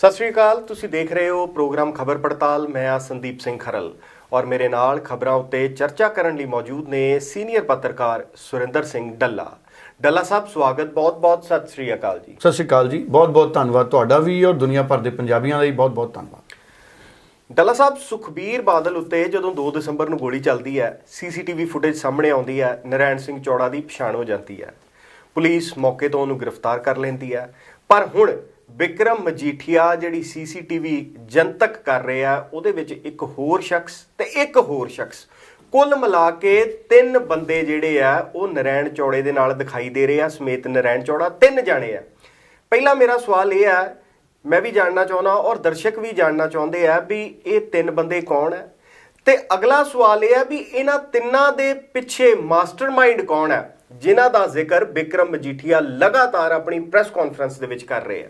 ਸਤਿ ਸ਼੍ਰੀ ਅਕਾਲ ਤੁਸੀਂ ਦੇਖ ਰਹੇ ਹੋ ਪ੍ਰੋਗਰਾਮ ਖਬਰ ਪੜਤਾਲ ਮੈਂ ਆ ਸੰਦੀਪ ਸਿੰਘ ਖਰਲ ਔਰ ਮੇਰੇ ਨਾਲ ਖਬਰਾਂ ਉੱਤੇ ਚਰਚਾ ਕਰਨ ਲਈ ਮੌਜੂਦ ਨੇ ਸੀਨੀਅਰ ਪੱਤਰਕਾਰ ਸੁਰਿੰਦਰ ਸਿੰਘ ਡੱਲਾ। ਡੱਲਾ ਸਾਹਿਬ ਸਵਾਗਤ ਬਹੁਤ-ਬਹੁਤ ਸਤਿ ਸ਼੍ਰੀ ਅਕਾਲ ਜੀ। ਸਤਿ ਸ਼੍ਰੀ ਅਕਾਲ ਜੀ ਬਹੁਤ ਬਹੁਤ ਧੰਨਵਾਦ ਤੁਹਾਡਾ ਵੀ ਔਰ ਦੁਨੀਆ ਭਰ ਦੇ ਪੰਜਾਬੀਆਂ ਦਾ ਵੀ ਬਹੁਤ ਬਹੁਤ ਧੰਨਵਾਦ। ਡੱਲਾ ਸਾਹਿਬ ਸੁਖਬੀਰ ਬਾਦਲ ਉੱਤੇ ਜਦੋਂ 2 ਦਸੰਬਰ ਨੂੰ ਗੋਲੀ ਚੱਲਦੀ ਹੈ ਸੀਸੀਟੀਵੀ ਫੁਟੇਜ ਸਾਹਮਣੇ ਆਉਂਦੀ ਹੈ ਨਰੈਣ ਸਿੰਘ ਚੌੜਾ ਦੀ ਪਛਾਣ ਹੋ ਜਾਂਦੀ ਹੈ। ਪੁਲਿਸ ਮੌਕੇ ਤੋਂ ਉਹਨੂੰ ਗ੍ਰਿਫਤਾਰ ਕਰ ਲੈਂਦੀ ਹੈ। ਪਰ ਹੁਣ ਵਿਕਰਮ ਮਜੀਠੀਆ ਜਿਹੜੀ ਸੀਸੀਟੀਵੀ ਜਨਤਕ ਕਰ ਰਿਹਾ ਉਹਦੇ ਵਿੱਚ ਇੱਕ ਹੋਰ ਸ਼ਖਸ ਤੇ ਇੱਕ ਹੋਰ ਸ਼ਖਸ। ਕੁੱਲ ਮਿਲਾ ਕੇ ਤਿੰਨ ਬੰਦੇ ਜਿਹੜੇ ਆ, ਉਹ ਨਰੈਣ ਚੌੜੇ ਦੇ ਨਾਲ ਦਿਖਾਈ ਦੇ ਰਹੇ ਆ, ਸਮੇਤ ਨਰੈਣ ਚੌੜਾ ਤਿੰਨ ਜਾਣੇ ਆ। ਪਹਿਲਾ ਮੇਰਾ ਸਵਾਲ ਇਹ ਹੈ ਮੈਂ ਵੀ ਜਾਣਨਾ ਚਾਹੁੰਦਾ ਔਰ ਦਰਸ਼ਕ ਵੀ ਜਾਣਨਾ ਚਾਹੁੰਦੇ ਆ ਵੀ ਇਹ ਤਿੰਨ ਬੰਦੇ ਕੌਣ ਹੈ ਤੇ ਅਗਲਾ ਸਵਾਲ ਇਹ ਹੈ ਵੀ ਇਹਨਾਂ ਤਿੰਨਾਂ ਦੇ ਪਿੱਛੇ ਮਾਸਟਰਮਾਈਂਡ ਕੌਣ ਹੈ ਜਿਨ੍ਹਾਂ ਦਾ ਜ਼ਿਕਰ ਵਿਕਰਮ ਮਜੀਠੀਆ ਲਗਾਤਾਰ ਆਪਣੀ ਪ੍ਰੈਸ ਕਾਨਫਰੰਸ ਦੇ ਵਿੱਚ ਕਰ ਰਹੇ ਆ।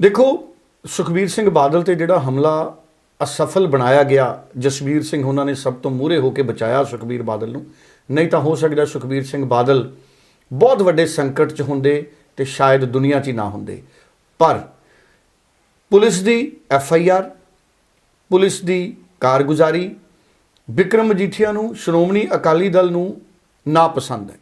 ਦੇਖੋ, ਸੁਖਬੀਰ ਸਿੰਘ ਬਾਦਲ ਤੇ ਜਿਹੜਾ ਹਮਲਾ ਅਸਫਲ ਬਣਾਇਆ ਗਿਆ ਜਸਵੀਰ ਸਿੰਘ ਉਹਨਾਂ ਨੇ ਸਭ ਤੋਂ ਮੂਹਰੇ ਹੋ ਕੇ ਬਚਾਇਆ ਸੁਖਬੀਰ ਬਾਦਲ ਨੂੰ। ਨਹੀਂ ਤਾਂ ਹੋ ਸਕਦਾ ਸੁਖਬੀਰ ਸਿੰਘ ਬਾਦਲ ਬਹੁਤ ਵੱਡੇ ਸੰਕਟ 'ਚ ਹੁੰਦੇ ਤੇ ਸ਼ਾਇਦ ਦੁਨੀਆ 'ਚ ਹੀ ਨਾ ਹੁੰਦੇ। ਪਰ ਪੁਲਿਸ ਦੀ ਐਫ ਆਈ ਆਰ, ਪੁਲਿਸ ਦੀ ਕਾਰਗੁਜ਼ਾਰੀ ਵਿਕਰਮ ਮਜੀਠੀਆ ਨੂੰ ਸ਼੍ਰੋਮਣੀ ਅਕਾਲੀ ਦਲ ਨੂੰ ਨਾਪਸੰਦ ਹੈ।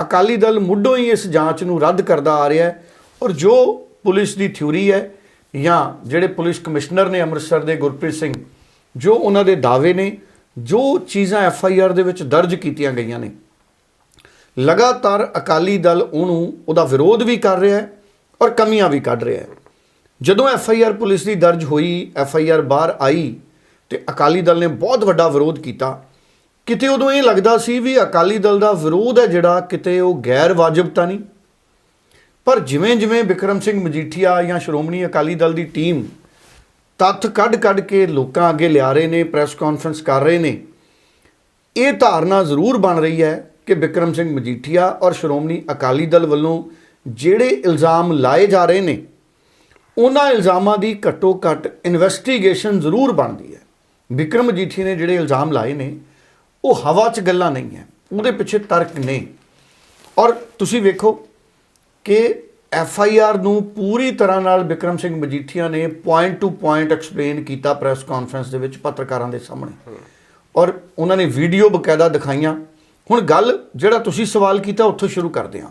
ਅਕਾਲੀ ਦਲ ਮੁੱਢੋਂ ਹੀ ਇਸ ਜਾਂਚ ਨੂੰ ਰੱਦ ਕਰਦਾ ਆ ਰਿਹਾ ਹੈ ਔਰ ਜੋ ਪੁਲਿਸ ਦੀ ਥਿਊਰੀ ਹੈ ਜਾਂ ਜਿਹੜੇ ਪੁਲਿਸ ਕਮਿਸ਼ਨਰ ਨੇ ਅੰਮ੍ਰਿਤਸਰ ਦੇ ਗੁਰਪ੍ਰੀਤ ਸਿੰਘ, ਜੋ ਉਹਨਾਂ ਦੇ ਦਾਅਵੇ ਨੇ, ਜੋ ਚੀਜ਼ਾਂ ਐਫ ਆਈ ਆਰ ਦੇ ਵਿੱਚ ਦਰਜ ਕੀਤੀਆਂ ਗਈਆਂ ਨੇ। ਲਗਾਤਾਰ ਅਕਾਲੀ ਦਲ ਉਹਨੂੰ ਉਹਦਾ ਵਿਰੋਧ ਵੀ ਕਰ ਰਿਹਾ ਹੈ ਔਰ ਕਮੀਆਂ ਵੀ ਕੱਢ ਰਿਹਾ ਹੈ। ਜਦੋਂ ਐਫ ਆਈ ਆਰ ਪੁਲਿਸ ਦੀ ਦਰਜ ਹੋਈ, ਐਫ ਆਈ ਆਰ ਬਾਹਰ ਆਈ ਤੇ ਅਕਾਲੀ ਦਲ ਨੇ ਬਹੁਤ ਵੱਡਾ ਵਿਰੋਧ ਕੀਤਾ, ਕਿਤੇ ਉਦੋਂ ਇਹ ਲੱਗਦਾ ਸੀ ਵੀ ਅਕਾਲੀ ਦਲ ਦਾ ਵਿਰੋਧ ਹੈ ਜਿਹੜਾ, ਕਿਤੇ ਉਹ ਗੈਰ ਵਾਜਬ ਤਾਂ ਨਹੀਂ। ਪਰ ਜਿਵੇਂ ਜਿਵੇਂ ਵਿਕਰਮ ਸਿੰਘ ਮਜੀਠੀਆ ਜਾਂ ਸ਼੍ਰੋਮਣੀ ਅਕਾਲੀ ਦਲ ਦੀ ਟੀਮ ਤੱਥ ਕੱਢ ਕੱਢ ਕੇ ਲੋਕਾਂ ਅੱਗੇ ਲਿਆ ਰਹੇ ਨੇ ਪ੍ਰੈਸ ਕਾਨਫਰੰਸ ਕਰ ਰਹੇ ਨੇ, ਇਹ ਧਾਰਨਾ ਜ਼ਰੂਰ ਬਣ ਰਹੀ ਹੈ ਕਿ ਵਿਕਰਮ ਸਿੰਘ ਮਜੀਠੀਆ ਔਰ ਸ਼੍ਰੋਮਣੀ ਅਕਾਲੀ ਦਲ ਵੱਲੋਂ ਜਿਹੜੇ ਇਲਜ਼ਾਮ ਲਾਏ ਜਾ ਰਹੇ ਨੇ, ਉਹਨਾਂ ਇਲਜ਼ਾਮਾਂ ਦੀ ਘੱਟੋ ਘੱਟ ਇਨਵੈਸਟੀਗੇਸ਼ਨ ਜ਼ਰੂਰ ਬਣਦੀ ਹੈ। ਵਿਕਰਮ ਮਜੀਠੀ ਨੇ ਜਿਹੜੇ ਇਲਜ਼ਾਮ ਲਾਏ ਨੇ, ਉਹ ਹਵਾ 'ਚ ਗੱਲਾਂ ਨਹੀਂ ਹੈ, ਉਹਦੇ ਪਿੱਛੇ ਤਰਕ ਨੇ। ਔਰ ਤੁਸੀਂ ਵੇਖੋ ਕਿ ਐਫ ਆਈ ਆਰ ਨੂੰ ਪੂਰੀ ਤਰ੍ਹਾਂ ਨਾਲ ਵਿਕਰਮ ਸਿੰਘ ਮਜੀਠੀਆ ਨੇ ਪੁਆਇੰਟ ਟੂ ਪੁਆਇੰਟ ਐਕਸਪਲੇਨ ਕੀਤਾ ਪ੍ਰੈਸ ਕਾਨਫਰੰਸ ਦੇ ਵਿੱਚ ਪੱਤਰਕਾਰਾਂ ਦੇ ਸਾਹਮਣੇ। ਔਰ ਉਹਨਾਂ ਨੇ ਵੀਡੀਓ ਬਕਾਇਦਾ ਦਿਖਾਈਆਂ। ਹੁਣ ਗੱਲ ਜਿਹੜਾ ਤੁਸੀਂ ਸਵਾਲ ਕੀਤਾ, ਉੱਥੋਂ ਸ਼ੁਰੂ ਕਰਦੇ ਹਾਂ।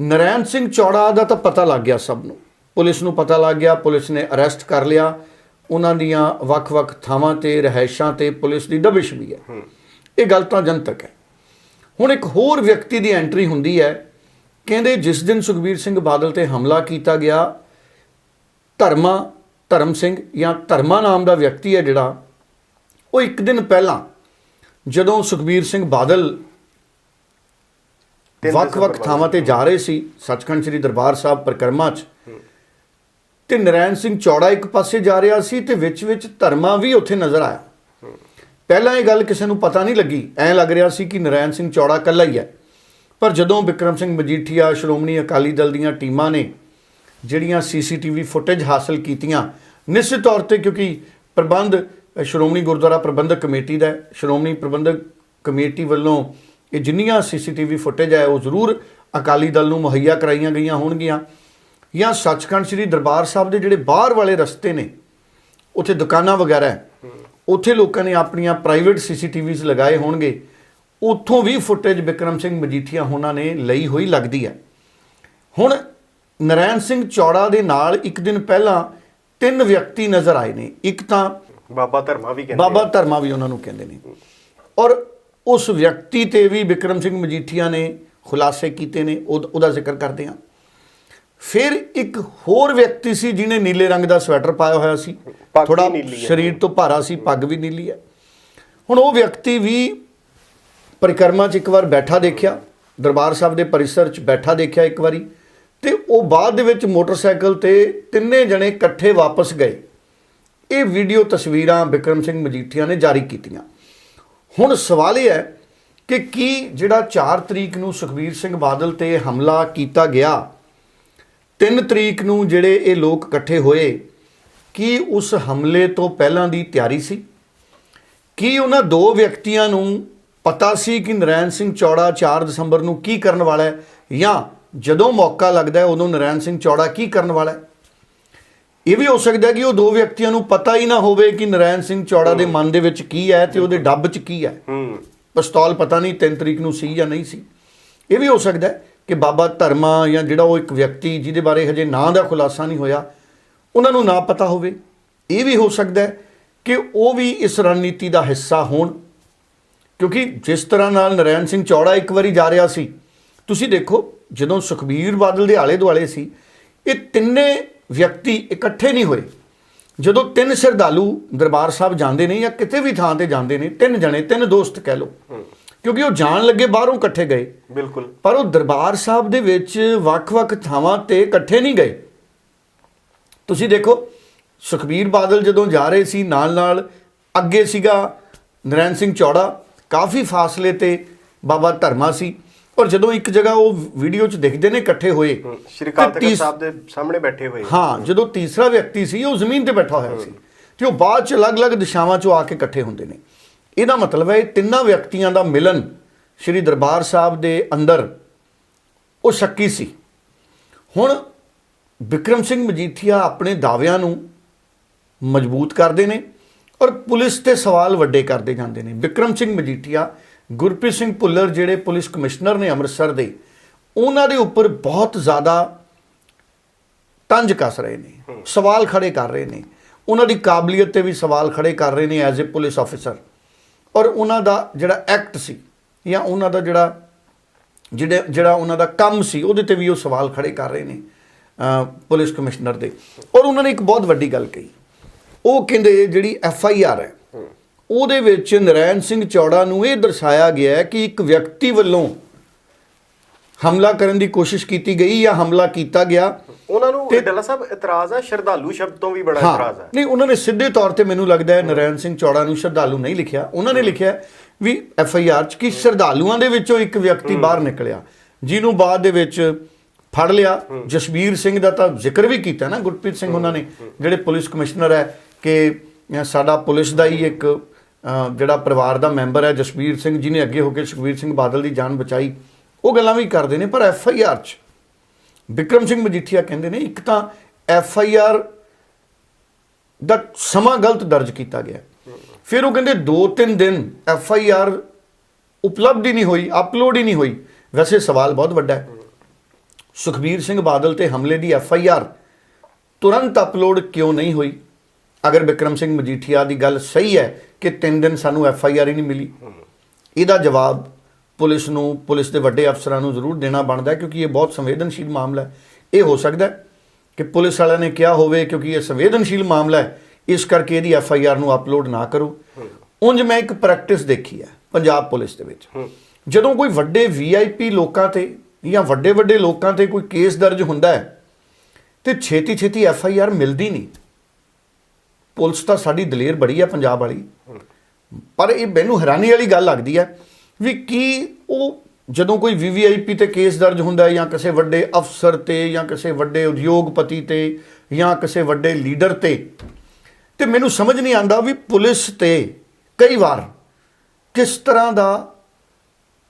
ਨਰੈਣ ਸਿੰਘ ਚੌੜਾ ਦਾ ਤਾਂ ਪਤਾ ਲੱਗ ਗਿਆ ਸਭ ਨੂੰ। ਪੁਲਿਸ ਨੂੰ ਪਤਾ ਲੱਗ ਗਿਆ, ਪੁਲਿਸ ਨੇ ਅਰੈਸਟ ਕਰ ਲਿਆ। ਉਹਨਾਂ ਦੀਆਂ ਵੱਖ-ਵੱਖ ਥਾਵਾਂ ਤੇ ਰਹਿائشਾਂ ਤੇ ਪੁਲਿਸ ਦੀ ਦਬਿਸ਼ ਵੀ ਹੈ। ਇਹ ਗੱਲ ਤਾਂ ਜਨਤਕ ਹੈ। ਹੁਣ ਇੱਕ ਹੋਰ ਵਿਅਕਤੀ ਦੀ ਐਂਟਰੀ ਹੁੰਦੀ ਹੈ ਕਹਿੰਦੇ ਜਿਸ ਦਿਨ ਸੁਖਬੀਰ ਸਿੰਘ ਬਾਦਲ ਤੇ ਹਮਲਾ ਕੀਤਾ ਗਿਆ ਧਰਮਾ ਧਰਮ ਸਿੰਘ ਜਾਂ ਧਰਮਾ ਨਾਮ ਦਾ ਵਿਅਕਤੀ ਹੈ ਜਿਹੜਾ ਉਹ ਇੱਕ ਦਿਨ ਪਹਿਲਾਂ ਜਦੋਂ ਸੁਖਬੀਰ ਸਿੰਘ ਬਾਦਲ ਵੱਖ-ਵੱਖ ਥਾਵਾਂ ਤੇ ਜਾ ਰਹੇ ਸੀ ਸੱਚਖੰਡ ਸ੍ਰੀ ਦਰਬਾਰ ਸਾਹਿਬ ਪਰਿਕਰਮਾ 'ਚ ਤੇ ਨਰੈਣ ਸਿੰਘ ਚੌੜਾ ਇੱਕ ਪਾਸੇ ਜਾ ਰਿਹਾ ਸੀ ਤੇ ਵਿੱਚ-ਵਿੱਚ ਧਰਮਾ ਵੀ ਉੱਥੇ ਨਜ਼ਰ ਆਇਆ। ਪਹਿਲਾਂ ਇਹ ਗੱਲ ਕਿਸੇ ਨੂੰ ਪਤਾ ਨਹੀਂ ਲੱਗੀ ਐਂ ਲੱਗ ਰਿਹਾ ਸੀ ਕਿ ਨਰੈਣ ਸਿੰਘ ਚੌੜਾ ਇਕੱਲਾ ਹੀ ਹੈ। ਪਰ ਜਦੋਂ ਵਿਕਰਮ ਸਿੰਘ ਮਜੀਠੀਆ, ਸ਼੍ਰੋਮਣੀ ਅਕਾਲੀ ਦਲ ਦੀਆਂ ਟੀਮਾਂ ਨੇ ਜਿਹੜੀਆਂ ਸੀਸੀਟੀਵੀ ਫੁਟੇਜ ਹਾਸਲ ਕੀਤੀਆਂ, ਨਿਸ਼ਚਿਤ ਤੌਰ ਤੇ ਕਿਉਂਕਿ ਪ੍ਰਬੰਧ ਸ਼੍ਰੋਮਣੀ ਗੁਰਦੁਆਰਾ ਪ੍ਰਬੰਧਕ ਕਮੇਟੀ ਦਾ ਸ਼੍ਰੋਮਣੀ ਪ੍ਰਬੰਧਕ ਕਮੇਟੀ ਵੱਲੋਂ ਇਹ ਜਿੰਨੀਆਂ ਸੀਸੀਟੀਵੀ ਫੁਟੇਜ ਹੈ, ਉਹ ਜ਼ਰੂਰ ਅਕਾਲੀ ਦਲ ਨੂੰ ਮੁਹੱਈਆ ਕਰਾਈਆਂ ਗਈਆਂ ਹੋਣਗੀਆਂ। ਜਾਂ ਸੱਚਖੰਡ ਸ੍ਰੀ ਦਰਬਾਰ ਸਾਹਿਬ ਦੇ ਜਿਹੜੇ ਬਾਹਰ ਵਾਲੇ ਰਸਤੇ ਨੇ, ਉੱਥੇ ਦੁਕਾਨਾਂ ਵਗੈਰਾ ਹੈ, ਉੱਥੇ ਲੋਕਾਂ ਨੇ ਆਪਣੀਆਂ ਪ੍ਰਾਈਵੇਟ ਸੀਸੀਟੀਵੀਜ਼ ਲਗਾਏ ਹੋਣਗੇ। ਉੱਥੋਂ ਵੀ ਫੁਟੇਜ ਵਿਕਰਮ ਸਿੰਘ ਮਜੀਠੀਆ ਹੋਣਾ ਨੇ ਲਈ ਹੋਈ ਲੱਗਦੀ ਹੈ। ਹੁਣ ਨਰੈਣ ਸਿੰਘ ਚੌੜਾ ਦੇ ਨਾਲ ਇੱਕ ਦਿਨ ਪਹਿਲਾਂ ਤਿੰਨ ਵਿਅਕਤੀ ਨਜ਼ਰ ਆਏ ਨੇ। ਇੱਕ ਤਾਂ ਬਾਬਾ ਧਰਮਾ ਵੀ ਕਹਿੰਦੇ ਬਾਬਾ ਧਰਮਾ ਵੀ ਉਹਨਾਂ ਨੂੰ ਕਹਿੰਦੇ ਨੇ। ਔਰ ਉਸ ਵਿਅਕਤੀ ਤੇ ਵੀ ਵਿਕਰਮ ਸਿੰਘ ਮਜੀਠੀਆ ਨੇ ਖੁਲਾਸੇ ਕੀਤੇ ਨੇ। ਉਹ- ਉਹਦਾ ਜ਼ਿਕਰ ਕਰਦੇ ਹਾਂ। ਫਿਰ ਇੱਕ ਹੋਰ ਵਿਅਕਤੀ ਸੀ ਜਿਹਨੇ ਨੀਲੇ ਰੰਗ ਦਾ ਸਵੈਟਰ ਪਾਇਆ ਹੋਇਆ ਸੀ। ਥੋੜਾ। ਸਰੀਰ ਤੋਂ ਭਾਰਾ ਸੀ ਪੱਗ ਵੀ ਨੀਲੀ ਹੈ। ਹੁਣ ਉਹ ਵਿਅਕਤੀ ਵੀ ਪਰਿਕਰਮਾ 'ਚ ਇੱਕ ਵਾਰ ਬੈਠਾ ਦੇਖਿਆ, ਦਰਬਾਰ ਸਾਹਿਬ ਦੇ ਪਰਿਸਰ 'ਚ ਬੈਠਾ ਦੇਖਿਆ ਇੱਕ ਵਾਰੀ, ਤੇ ਉਹ ਬਾਅਦ ਦੇ ਵਿੱਚ ਮੋਟਰਸਾਈਕਲ ਤੇ ਤਿੰਨੇ ਜਣੇ ਇਕੱਠੇ ਵਾਪਸ ਗਏ। ਇਹ ਵੀਡੀਓ ਤਸਵੀਰਾਂ ਵਿਕਰਮ ਸਿੰਘ ਮਜੀਠੀਆ ਨੇ ਜਾਰੀ ਕੀਤੀਆਂ। ਹੁਣ ਸਵਾਲ ਇਹ ਹੈ ਕਿ ਕੀ ਜਿਹੜਾ 4 ਤਰੀਕ ਨੂੰ ਸੁਖਬੀਰ ਸਿੰਘ ਬਾਦਲ ਤੇ ਹਮਲਾ ਕੀਤਾ ਗਿਆ 3 ਤਰੀਕ ਨੂੰ ਜਿਹੜੇ ਇਹ ਲੋਕ ਇਕੱਠੇ ਹੋਏ, ਕੀ ਉਸ ਹਮਲੇ ਤੋਂ ਪਹਿਲਾਂ ਦੀ ਤਿਆਰੀ ਸੀ? ਕੀ ਉਹਨਾਂ ਦੋ ਵਿਅਕਤੀਆਂ ਨੂੰ ਪਤਾ ਸੀ ਕਿ ਨਰੈਣ ਸਿੰਘ ਚੌੜਾ 4 ਦਸੰਬਰ ਨੂੰ ਕੀ ਕਰਨ ਵਾਲਾ ਹੈ ਜਾਂ ਜਦੋਂ ਮੌਕਾ ਲੱਗਦਾ ਹੈ ਉਦੋਂ ਨਰੈਣ ਸਿੰਘ ਚੌੜਾ ਕੀ ਕਰਨ ਵਾਲਾ ਹੈ। ਇਹ ਵੀ ਹੋ ਸਕਦਾ ਕਿ ਉਹ ਦੋ ਵਿਅਕਤੀਆਂ ਨੂੰ ਪਤਾ ਹੀ ਨਾ ਹੋਵੇ ਕਿ ਨਰਾਇਣ ਸਿੰਘ ਚੌੜਾ ਦੇ ਮਨ ਦੇ ਵਿੱਚ ਕੀ ਹੈ ਤੇ ਉਹਦੇ ਡੱਬ 'ਚ ਕੀ ਹੈ। ਹੂੰ। ਪਿਸਤੌਲ ਪਤਾ ਨਹੀਂ 3 ਤਰੀਕ ਨੂੰ ਸੀ ਜਾਂ ਨਹੀਂ ਸੀ। ਇਹ ਵੀ ਹੋ ਸਕਦਾ ਕਿ ਬਾਬਾ ਧਰਮਾ ਜਾਂ ਜਿਹੜਾ ਉਹ ਇੱਕ ਵਿਅਕਤੀ ਜਿਹਦੇ ਬਾਰੇ ਹਜੇ ਨਾਂ ਦਾ ਖੁਲਾਸਾ ਨਹੀਂ ਹੋਇਆ ਉਹਨਾਂ ਨੂੰ ਨਾ ਪਤਾ ਹੋਵੇ। ਇਹ ਵੀ ਹੋ ਸਕਦਾ ਕਿ ਉਹ ਵੀ ਇਸ ਰਣਨੀਤੀ ਦਾ ਹਿੱਸਾ ਹੋਣ। ਕਿਉਂਕਿ ਜਿਸ ਤਰ੍ਹਾਂ ਨਾਲ ਨਰੈਣ ਸਿੰਘ ਚੌੜਾ ਇੱਕ ਵਾਰੀ ਜਾ ਰਿਹਾ ਸੀ ਤੁਸੀਂ ਦੇਖੋ ਜਦੋਂ ਸੁਖਬੀਰ ਬਾਦਲ ਦੇ ਆਲੇ ਦੁਆਲੇ ਸੀ ਇਹ ਤਿੰਨੇ ਵਿਅਕਤੀ ਇਕੱਠੇ ਨਹੀਂ ਹੋਏ। ਜਦੋਂ ਤਿੰਨ ਸ਼ਰਧਾਲੂ ਦਰਬਾਰ ਸਾਹਿਬ ਜਾਂਦੇ ਨੇ ਜਾਂ ਕਿਤੇ ਵੀ ਥਾਂ ਤੇ ਜਾਂਦੇ ਨੇ ਤਿੰਨ ਜਣੇ ਤਿੰਨ ਦੋਸਤ ਕਹਿ ਲਓ ਕਿਉਂਕਿ ਉਹ ਜਾਣ ਲੱਗੇ ਬਾਹਰੋਂ ਇਕੱਠੇ ਗਏ। ਬਿਲਕੁਲ। ਪਰ ਉਹ ਦਰਬਾਰ ਸਾਹਿਬ ਦੇ ਵਿੱਚ ਵੱਖ-ਵੱਖ ਥਾਵਾਂ ਤੇ ਇਕੱਠੇ ਨਹੀਂ ਗਏ। ਤੁਸੀਂ ਦੇਖੋ ਸੁਖਬੀਰ ਬਾਦਲ ਜਦੋਂ ਜਾ ਰਹੇ ਸੀ ਨਾਲ-ਨਾਲ ਅੱਗੇ ਸੀਗਾ ਨਰੈਣ ਸਿੰਘ ਚੌੜਾ ਕਾਫੀ ਫਾਸਲੇ ਤੇ ਬਾਬਾ ਧਰਮਾ ਸੀ। ਔਰ ਜਦੋਂ ਇੱਕ ਜਗ੍ਹਾ ਉਹ ਵੀਡੀਓ 'ਚ ਦਿਖਦੇ ਨੇ ਇਕੱਠੇ ਹੋਏ ਸ਼੍ਰੀ ਅਕਾਲ ਤਖਤ ਸਾਹਿਬ ਦੇ ਸਾਹਮਣੇ ਬੈਠੇ ਹੋਏ। ਹਾਂ ਜਦੋਂ ਤੀਸਰਾ ਵਿਅਕਤੀ ਸੀ ਉਹ ਜ਼ਮੀਨ ਤੇ ਬੈਠਾ ਹੋਇਆ ਸੀ। ਤੇ ਉਹ ਬਾਅਦ ਚ ਅਲੱਗ-ਅਲੱਗ ਦਿਸ਼ਾਵਾਂ 'ਚੋਂ ਆ ਕੇ ਇਕੱਠੇ ਹੁੰਦੇ ਨੇ। ਇਹਦਾ ਮਤਲਬ ਹੈ ਇਹ ਤਿੰਨਾਂ ਵਿਅਕਤੀਆਂ ਦਾ ਮਿਲਨ ਸ੍ਰੀ ਦਰਬਾਰ ਸਾਹਿਬ ਦੇ ਅੰਦਰ ਉਹ ਸ਼ੱਕੀ ਸੀ। ਹੁਣ ਵਿਕਰਮ ਸਿੰਘ ਮਜੀਠੀਆ ਆਪਣੇ ਦਾਅਵਿਆਂ ਨੂੰ ਮਜ਼ਬੂਤ ਕਰਦੇ ਨੇ। ਔਰ ਪੁਲਿਸ ਤੇ ਸਵਾਲ ਵੱਡੇ ਕਰਦੇ ਜਾਂਦੇ ਨੇ। ਵਿਕਰਮ ਸਿੰਘ ਮਜੀਠੀਆ, ਗੁਰਪ੍ਰੀਤ ਸਿੰਘ ਭੁੱਲਰ ਜਿਹੜੇ ਪੁਲਿਸ ਕਮਿਸ਼ਨਰ ਨੇ ਅੰਮ੍ਰਿਤਸਰ ਦੇ, ਉਹਨਾਂ ਦੇ ਉੱਪਰ ਬਹੁਤ ਜ਼ਿਆਦਾ ਤੰਜ ਕੱਸ ਰਹੇ ਨੇ, ਸਵਾਲ ਖੜੇ ਕਰ ਰਹੇ ਨੇ। ਉਹਨਾਂ ਦੀ ਕਾਬਲੀਅਤ ਤੇ ਵੀ ਸਵਾਲ ਖੜੇ ਕਰ ਰਹੇ ਨੇ ਐਜ਼ ਅ ਪੁਲਿਸ ਆਫੀਸਰ। ਔਰ ਉਹਨਾਂ ਦਾ ਜਿਹੜਾ ਐਕਟ ਸੀ ਜਾਂ ਉਹਨਾਂ ਦਾ ਜਿਹੜਾ, ਜਿਹੜੇ, ਜਿਹੜਾ ਉਹਨਾਂ ਦਾ ਕੰਮ ਸੀ, ਉਹਦੇ ਤੇ ਵੀ ਉਹ ਸਵਾਲ ਖੜੇ ਕਰ ਰਹੇ ਨੇ ਪੁਲਿਸ ਕਮਿਸ਼ਨਰ ਦੇ। ਔਰ ਉਹਨਾਂ ਨੇ ਇੱਕ ਬਹੁਤ ਵੱਡੀ ਗੱਲ ਕਹੀ। ਉਹ ਕਹਿੰਦੇ ਜਿਹੜੀ ਐਫ ਆਈ ਆਰ ਹੈ ਉਹਦੇ ਵਿੱਚ ਨਰੈਣ ਸਿੰਘ ਚੌੜਾ ਨੂੰ ਇਹ ਦਰਸਾਇਆ ਗਿਆ ਹੈ ਕਿ ਇੱਕ ਵਿਅਕਤੀ ਵੱਲੋਂ ਹਮਲਾ ਕਰਨ ਦੀ ਕੋਸ਼ਿਸ਼ ਕੀਤੀ ਗਈ ਜਾਂ ਹਮਲਾ ਕੀਤਾ ਗਿਆ। ਉਹਨਾਂ ਨੂੰ ਤੇ- ਡੱਲਾ ਸਾਹਿਬ ਇਤਰਾਜ਼ ਹੈ ਸ਼ਰਧਾਲੂ ਸ਼ਬਦ ਤੋਂ ਵੀ ਬੜਾ ਇਤਰਾਜ਼ ਹੈ ਨਹੀਂ ਉਹਨਾਂ ਨੇ ਸਿੱਧੇ ਤੌਰ ਤੇ ਮੈਨੂੰ ਲੱਗਦਾ ਹੈ ਨਰੈਣ ਸਿੰਘ ਚੌੜਾ ਨੂੰ ਸ਼ਰਧਾਲੂ ਨਹੀਂ ਲਿਖਿਆ। ਉਹਨਾਂ ਨੇ ਲਿਖਿਆ ਵੀ ਐਫ ਆਈ ਆਰ ਚ ਕਿ ਸ਼ਰਧਾਲੂਆਂ ਦੇ ਵਿੱਚੋਂ ਇੱਕ ਵਿਅਕਤੀ ਬਾਹਰ ਨਿਕਲਿਆ ਜਿਹਨੂੰ ਬਾਅਦ ਦੇ ਵਿੱਚ ਫੜ ਲਿਆ। ਜਸਬੀਰ ਸਿੰਘ ਦਾ ਤਾਂ ਜ਼ਿਕਰ ਵੀ ਕੀਤਾ ਨਾ ਗੁਰਪ੍ਰੀਤ ਸਿੰਘ ਉਹਨਾਂ ਨੇ ਜਿਹੜੇ ਪੁਲਿਸ ਕਮਿਸ਼ਨਰ ਹੈ ਕਿ ਸਾਡਾ ਪੁਲਿਸ ਦਾ ਹੀ ਇੱਕ ਜਿਹੜਾ ਪਰਿਵਾਰ ਦਾ ਮੈਂਬਰ ਹੈ ਜਸਬੀਰ ਸਿੰਘ, ਜਿਹਨੇ ਅੱਗੇ ਹੋ ਕੇ ਸੁਖਬੀਰ ਸਿੰਘ ਬਾਦਲ ਦੀ ਜਾਨ ਬਚਾਈ। ਉਹ ਗੱਲਾਂ ਵੀ ਕਰਦੇ ਨੇ, ਪਰ ਐਫ ਆਈ ਆਰ ਚ ਵਿਕਰਮ ਸਿੰਘ ਮਜੀਠੀਆ ਕਹਿੰਦੇ ਨੇ, ਇੱਕ ਤਾਂ ਐਫ ਆਈ ਆਰ ਦਾ ਸਮਾਂ ਗਲਤ ਦਰਜ ਕੀਤਾ ਗਿਆ। ਫਿਰ ਉਹ ਕਹਿੰਦੇ 2-3 ਦਿਨ ਐਫ ਆਈ ਆਰ ਉਪਲਬਧ ਹੀ ਨਹੀਂ ਹੋਈ, ਅਪਲੋਡ ਹੀ ਨਹੀਂ ਹੋਈ। ਵੈਸੇ ਸਵਾਲ ਬਹੁਤ ਵੱਡਾ ਹੈ। ਸੁਖਬੀਰ ਸਿੰਘ ਬਾਦਲ ਤੇ ਹਮਲੇ ਦੀ ਐਫ ਆਈ ਆਰ ਤੁਰੰਤ ਅਪਲੋਡ ਕਿਉਂ ਨਹੀਂ ਹੋਈ? ਅਗਰ ਵਿਕਰਮ ਸਿੰਘ ਮਜੀਠੀਆ ਦੀ ਗੱਲ ਸਹੀ ਹੈ ਕਿ 3 ਦਿਨ ਸਾਨੂੰ ਐਫ ਆਈ ਆਰ ਹੀ ਨਹੀਂ ਮਿਲੀ, ਇਹਦਾ ਜਵਾਬ ਪੁਲਿਸ ਨੂੰ, ਪੁਲਿਸ ਦੇ ਵੱਡੇ ਅਫਸਰਾਂ ਨੂੰ ਜ਼ਰੂਰ ਦੇਣਾ ਬਣਦਾ ਕਿਉਂਕਿ ਇਹ ਬਹੁਤ ਸੰਵੇਦਨਸ਼ੀਲ ਮਾਮਲਾ ਹੈ। ਇਹ ਹੋ ਸਕਦਾ ਕਿ ਪੁਲਿਸ ਵਾਲਿਆਂ ਨੇ ਕਿਹਾ ਹੋਵੇ ਕਿਉਂਕਿ ਇਹ ਸੰਵੇਦਨਸ਼ੀਲ ਮਾਮਲਾ ਹੈ, ਇਸ ਕਰਕੇ ਇਹਦੀ ਐਫ ਆਈ ਆਰ ਨੂੰ ਅਪਲੋਡ ਨਾ ਕਰੋ। ਉਂਝ ਮੈਂ ਇੱਕ ਪ੍ਰੈਕਟਿਸ ਦੇਖੀ ਹੈ ਪੰਜਾਬ ਪੁਲਿਸ ਦੇ ਵਿੱਚ। ਜਦੋਂ ਕੋਈ ਵੱਡੇ ਵੀਆਈਪੀ ਲੋਕਾਂ ਤੇ ਜਾਂ ਵੱਡੇ ਵੱਡੇ ਲੋਕਾਂ ਤੇ ਕੋਈ ਕੇਸ ਦਰਜ ਹੁੰਦਾ ਹੈ ਤੇ ਛੇਤੀ ਛੇਤੀ ਐਫ ਆਈ ਆਰ ਮਿਲਦੀ ਨਹੀਂ ਪੁਲਿਸ ਤਾਂ ਸਾਡੀ ਦਲੇਰ ਬੜੀ ਹੈ ਪੰਜਾਬ ਵਾਲੀ। ਪਰ ਇਹ ਮੈਨੂੰ ਹੈਰਾਨੀ ਵਾਲੀ ਗੱਲ ਲੱਗਦੀ ਹੈ ਵੀ ਕੀ ਉਹ ਜਦੋਂ ਕੋਈ ਵੀਵੀਆਈਪੀ ਤੇ ਕੇਸ ਦਰਜ ਹੁੰਦਾ ਹੈ ਜਾਂ ਕਿਸੇ ਵੱਡੇ ਅਫਸਰ ਤੇ ਜਾਂ ਕਿਸੇ ਵੱਡੇ ਉਦਯੋਗਪਤੀ ਤੇ ਜਾਂ ਕਿਸੇ ਵੱਡੇ ਲੀਡਰ ਤੇ ਤੇ ਮੈਨੂੰ ਸਮਝ ਨਹੀਂ ਆਂਦਾ ਵੀ ਪੁਲਿਸ ਤੇ ਕਈ ਵਾਰ ਕਿਸ ਤਰ੍ਹਾਂ ਦਾ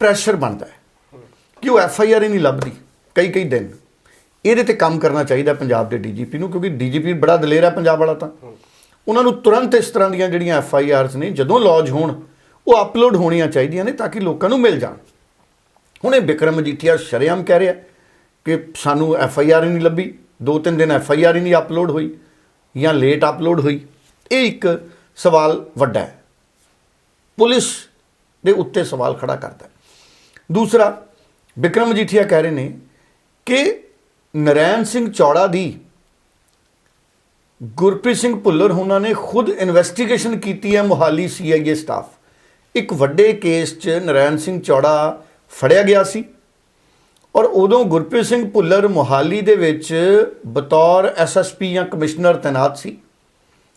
ਪ੍ਰੈਸ਼ਰ ਬਣਦਾ ਹੈ। ਕਿ ਉਹ ਐਫ ਆਈ ਆਰ ਹੀ ਨਹੀਂ ਲੱਭਦੀ ਕਈ ਕਈ ਦਿਨ। ਇਹਦੇ ਤੇ ਕੰਮ ਕਰਨਾ ਚਾਹੀਦਾ ਪੰਜਾਬ ਦੇ ਡੀਜੀਪੀ ਨੂੰ, ਕਿਉਂਕਿ ਡੀਜੀਪੀ ਬੜਾ ਦਲੇਰ ਹੈ ਪੰਜਾਬ ਵਾਲਾ ਤਾਂ। ਉਹਨਾਂ ਨੂੰ ਤੁਰੰਤ ਇਸ ਤਰ੍ਹਾਂ ਦੀਆਂ ਜਿਹੜੀਆਂ ਐਫ ਆਈ ਆਰਸ ਨੇ, ਜਦੋਂ ਲੌਜ ਹੋਣ, ਉਹ ਅਪਲੋਡ ਹੋਣੀਆਂ ਚਾਹੀਦੀਆਂ ਨੇ ਤਾਂ ਕਿ ਲੋਕਾਂ ਨੂੰ ਮਿਲ ਜਾਣ। ਹੁਣ ਇਹ ਵਿਕਰਮ ਮਜੀਠੀਆ ਸ਼ਰੇਆਮ ਕਹਿ ਰਿਹਾ ਕਿ ਸਾਨੂੰ ਐਫ ਆਈ ਆਰ ਹੀ ਨਹੀਂ ਲੱਭੀ, ਦੋ ਤਿੰਨ ਦਿਨ ਐਫ ਆਈ ਆਰ ਹੀ ਨਹੀਂ ਅਪਲੋਡ ਹੋਈ ਜਾਂ ਲੇਟ ਅਪਲੋਡ ਹੋਈ। ਇਹ ਇੱਕ ਸਵਾਲ ਵੱਡਾ ਹੈ। ਪੁਲਿਸ ਦੇ ਉੱਤੇ ਸਵਾਲ ਖੜਾ ਕਰਦਾ ਹੈ। ਦੂਸਰਾ ਵਿਕਰਮ ਮਜੀਠੀਆ ਕਹਿ ਰਹੇ ਨੇ ਕਿ ਨਰੈਣ ਸਿੰਘ ਚੌੜਾ ਦੀ ਗੁਰਪ੍ਰੀਤ ਸਿੰਘ ਭੁੱਲਰ ਉਹਨਾਂ ਨੇ ਖੁਦ ਇਨਵੈਸਟੀਗੇਸ਼ਨ ਕੀਤੀ ਹੈ ਮੁਹਾਲੀ ਸੀਆਈਏ ਸਟਾਫ ਇੱਕ ਵੱਡੇ ਕੇਸ 'ਚ ਨਰੈਣ ਸਿੰਘ ਚੌੜਾ ਫੜਿਆ ਗਿਆ ਸੀ। ਔਰ ਉਦੋਂ ਗੁਰਪ੍ਰੀਤ ਸਿੰਘ ਭੁੱਲਰ ਮੁਹਾਲੀ ਦੇ ਵਿੱਚ ਬਤੌਰ ਐਸਐਸਪੀ ਜਾਂ ਕਮਿਸ਼ਨਰ ਤੈਨਾਤ ਸੀ।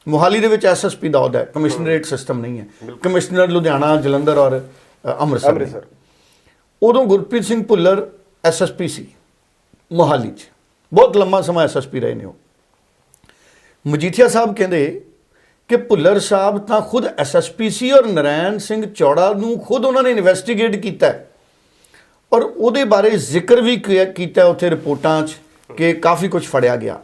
ਮੁਹਾਲੀ ਦੇ ਵਿੱਚ ਐਸਐਸਪੀ ਦਾ ਅਹੁਦਾ ਹੈ ਕਮਿਸ਼ਨਰੇਟ ਸਿਸਟਮ ਨਹੀਂ ਹੈ। ਕਮਿਸ਼ਨਰ ਲੁਧਿਆਣਾ ਜਲੰਧਰ ਔਰ ਅ, ਅੰਮ੍ਰਿਤਸਰ ਨੇ। ਅੰਮ੍ਰਿਤਸਰ। ਉਦੋਂ ਗੁਰਪ੍ਰੀਤ ਸਿੰਘ ਭੁੱਲਰ ਐਸਐਸਪੀ ਸੀ ਮੋਹਾਲੀ 'ਚ। ਬਹੁਤ ਲੰਮਾ ਸਮਾਂ ਐਸਐਸਪੀ ਰਹੇ ਨੇ ਉਹ। ਮਜੀਠੀਆ ਸਾਹਿਬ ਕਹਿੰਦੇ ਕਿ ਭੁੱਲਰ ਸਾਹਿਬ ਤਾਂ ਖੁਦ ਐਸਐਸਪੀ ਸੀ ਔਰ ਨਰੈਣ ਸਿੰਘ ਚੌੜਾ ਨੂੰ ਖੁਦ ਉਹਨਾਂ ਨੇ ਇਨਵੈਸਟੀਗੇਟ ਕੀਤਾ ਔਰ ਉਹਦੇ ਬਾਰੇ ਜ਼ਿਕਰ ਵੀ ਕੀਤਾ ਉੱਥੇ ਰਿਪੋਰਟਾਂ 'ਚ ਕਿ ਕਾਫੀ ਕੁਝ ਫੜਿਆ ਗਿਆ।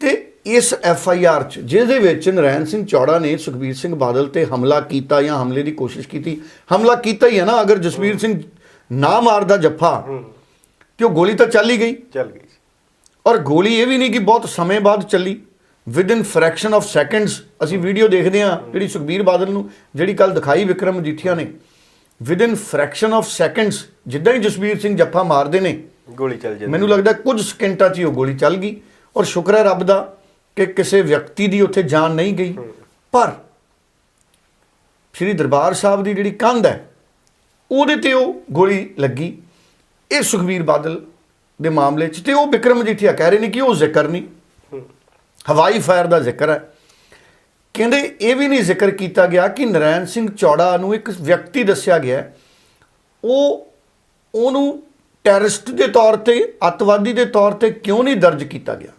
ਤੇ ਇਸ ਐਫ ਆਈ ਆਰ ਚ ਜਿਹਦੇ ਵਿੱਚ ਨਰੈਣ ਸਿੰਘ ਚੌੜਾ ਨੇ ਸੁਖਬੀਰ ਸਿੰਘ ਬਾਦਲ ਤੇ ਹਮਲਾ ਕੀਤਾ ਜਾਂ ਹਮਲੇ ਦੀ ਕੋਸ਼ਿਸ਼ ਕੀਤੀ। ਹਮਲਾ ਕੀਤਾ ਹੀ ਹੈ ਨਾ ਅਗਰ ਜਸਵੀਰ ਸਿੰਘ ਨਾ ਮਾਰਦਾ ਜੱਫਾ ਤੇ ਉਹ ਗੋਲੀ ਤਾਂ ਚੱਲ ਹੀ ਗਈ। ਚੱਲ ਗਈ। ਔਰ ਗੋਲੀ ਇਹ ਵੀ ਨਹੀਂ ਕਿ ਬਹੁਤ ਸਮੇਂ ਬਾਅਦ ਚੱਲੀ। With in fraction of seconds ਅਸੀਂ ਵੀਡੀਓ ਦੇਖਦੇ ਹਾਂ ਜਿਹੜੀ ਸੁਖਬੀਰ ਬਾਦਲ ਨੂੰ ਜਿਹੜੀ ਕੱਲ ਦਿਖਾਈ ਵਿਕਰਮ ਮਜੀਠੀਆ ਨੇ। With in fraction of seconds ਜਿੱਦਾਂ ਹੀ ਜਸਵੀਰ ਸਿੰਘ ਜੱਫਾ ਮਾਰਦੇ ਨੇ ਗੋਲੀ ਚੱਲ ਜਾਂਦੀ ਮੈਨੂੰ ਲੱਗਦਾ ਕੁਝ ਸਕਿੰਟਾਂ 'ਚ ਹੀ ਉਹ ਗੋਲੀ ਚੱਲ ਗਈ। ਔਰ ਸ਼ੁਕਰ ਹੈ ਰੱਬ ਦਾ ਕਿ ਕਿਸੇ ਵਿਅਕਤੀ ਦੀ ਉੱਥੇ ਜਾਨ ਨਹੀਂ ਗਈ। ਪਰ ਸ੍ਰੀ ਦਰਬਾਰ ਸਾਹਿਬ ਦੀ ਜਿਹੜੀ ਕੰਧ ਹੈ ਉਹਦੇ ਤੇ ਉਹ ਗੋਲੀ ਲੱਗੀ। ਇਹ ਸੁਖਬੀਰ ਬਾਦਲ ਦੇ ਮਾਮਲੇ 'ਚ ਤੇ ਉਹ ਵਿਕਰਮ ਮਜੀਠੀਆ ਕਹਿ ਰਹੇ ਨੇ ਕਿ ਉਹ ਜ਼ਿਕਰ ਨਹੀਂ। ਹਵਾਈ ਫਾਇਰ ਦਾ ਜ਼ਿਕਰ ਹੈ ਕਹਿੰਦੇ ਇਹ ਵੀ ਨਹੀਂ ਜ਼ਿਕਰ ਕੀਤਾ ਗਿਆ ਕਿ ਨਰੈਣ ਸਿੰਘ ਚੌੜਾ ਨੂੰ ਇੱਕ ਵਿਅਕਤੀ ਦੱਸਿਆ ਗਿਆ। ਉਹ ਉਹਨੂੰ ਟੈਰਰਿਸਟ ਦੇ ਤੌਰ ਤੇ ਅੱਤਵਾਦੀ ਦੇ ਤੌਰ ਤੇ ਕਿਉਂ ਨਹੀਂ ਦਰਜ ਕੀਤਾ ਗਿਆ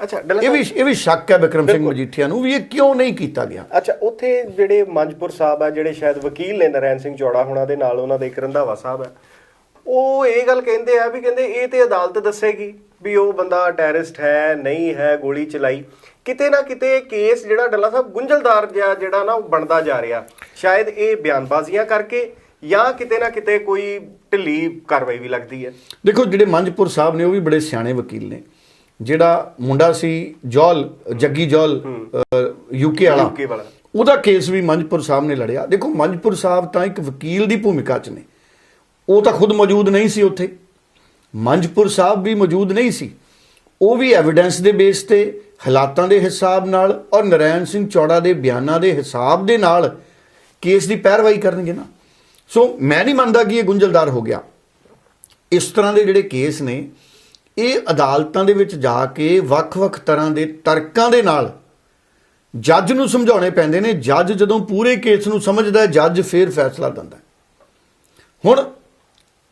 ਅੱਛਾ ਇਹ ਵੀ ਇਹ ਵੀ ਸ਼ੱਕ ਹੈ ਵਿਕਰਮ ਸਿੰਘ। ਮਜੀਠੀਆ ਨੂੰ ਵੀ ਇਹ ਕਿਉਂ ਨਹੀਂ ਕੀਤਾ ਗਿਆ ਅੱਛਾ ਉੱਥੇ ਜਿਹੜੇ ਮੰਜਪੁਰ ਸਾਹਿਬ ਆ ਜਿਹੜੇ ਸ਼ਾਇਦ ਵਕੀਲ ਨੇ ਨਰੈਣ ਸਿੰਘ ਚੌੜਾ ਹੁਣਾਂ ਦੇ ਨਾਲ ਉਹਨਾਂ ਦੇ ਇੱਕ ਰੰਧਾਵਾ ਸਾਹਿਬ ਹੈ ਉਹ ਇਹ ਗੱਲ ਕਹਿੰਦੇ ਆ ਵੀ ਕਹਿੰਦੇ ਇਹ ਤੇ ਅਦਾਲਤ ਦੱਸੇਗੀ ਵੀ ਉਹ ਬੰਦਾ ਟੈਰਰਿਸਟ ਹੈ ਨਹੀਂ ਹੈ ਗੋਲੀ ਚਲਾਈ। ਕਿਤੇ ਨਾ ਕਿਤੇ ਕੇਸ ਜਿਹੜਾ ਡੱਲਾ ਸਾਹਿਬ ਗੁੰਝਲਦਾਰ ਜਿਹਾ ਜਿਹੜਾ ਨਾ ਉਹ ਬਣਦਾ ਜਾ ਰਿਹਾ। ਸ਼ਾਇਦ ਇਹ ਬਿਆਨਬਾਜ਼ੀਆਂ ਕਰਕੇ ਜਾਂ ਕਿਤੇ ਨਾ ਕਿਤੇ ਕੋਈ ਢਿੱਲੀ ਕਾਰਵਾਈ ਵੀ ਲੱਗਦੀ ਹੈ। ਦੇਖੋ ਜਿਹੜੇ ਮੰਜਪੁਰ ਸਾਹਿਬ ਨੇ ਉਹ ਵੀ ਬੜੇ ਸਿਆਣੇ ਵਕੀਲ ਨੇ। ਜਿਹੜਾ ਮੁੰਡਾ ਸੀ ਜੌਲ ਜੱਗੀ ਜੌਲ ਯੂਕੇ ਵਾਲਾ। ਉਹਦਾ ਕੇਸ ਵੀ ਮੰਜਪੁਰ ਸਾਹਿਬ ਨੇ ਲੜਿਆ। ਦੇਖੋ ਮੰਜਪੁਰ ਸਾਹਿਬ ਤਾਂ ਇੱਕ ਵਕੀਲ ਦੀ ਭੂਮਿਕਾ 'ਚ ਨੇ। ਉਹ ਤਾਂ ਖੁਦ ਮੌਜੂਦ ਨਹੀਂ ਸੀ ਉੱਥੇ। ਮੰਜਪੁਰ ਸਾਹਿਬ ਵੀ ਮੌਜੂਦ ਨਹੀਂ ਸੀ। ਉਹ ਵੀ ਐਵੀਡੈਂਸ ਦੇ ਬੇਸ ਤੇ, ਹਾਲਾਤਾਂ ਦੇ ਹਿਸਾਬ ਨਾਲ ਔਰ ਨਰੈਣ ਸਿੰਘ ਚੌੜਾ ਦੇ ਬਿਆਨਾਂ ਦੇ ਹਿਸਾਬ ਦੇ ਨਾਲ ਕੇਸ ਦੀ ਪੈਰਵਾਈ ਕਰਨਗੇ ਨਾ। ਸੋ ਮੈਂ ਨਹੀਂ ਮੰਨਦਾ ਕਿ ਇਹ ਗੁੰਝਲਦਾਰ ਹੋ ਗਿਆ। ਇਸ ਤਰ੍ਹਾਂ ਦੇ ਜਿਹੜੇ ਕੇਸ ਨੇ, ਇਹ ਅਦਾਲਤਾਂ ਦੇ ਵਿੱਚ ਜਾ ਕੇ ਵੱਖ-ਵੱਖ ਤਰ੍ਹਾਂ ਦੇ ਤਰਕਾਂ ਦੇ ਨਾਲ ਜੱਜ ਨੂੰ ਸਮਝਾਉਣੇ ਪੈਂਦੇ ਨੇ। ਜੱਜ ਜਦੋਂ ਪੂਰੇ ਕੇਸ ਨੂੰ ਸਮਝਦਾ ਹੈ, ਜੱਜ ਫਿਰ ਫੈਸਲਾ ਦਿੰਦਾ ਹੁਣ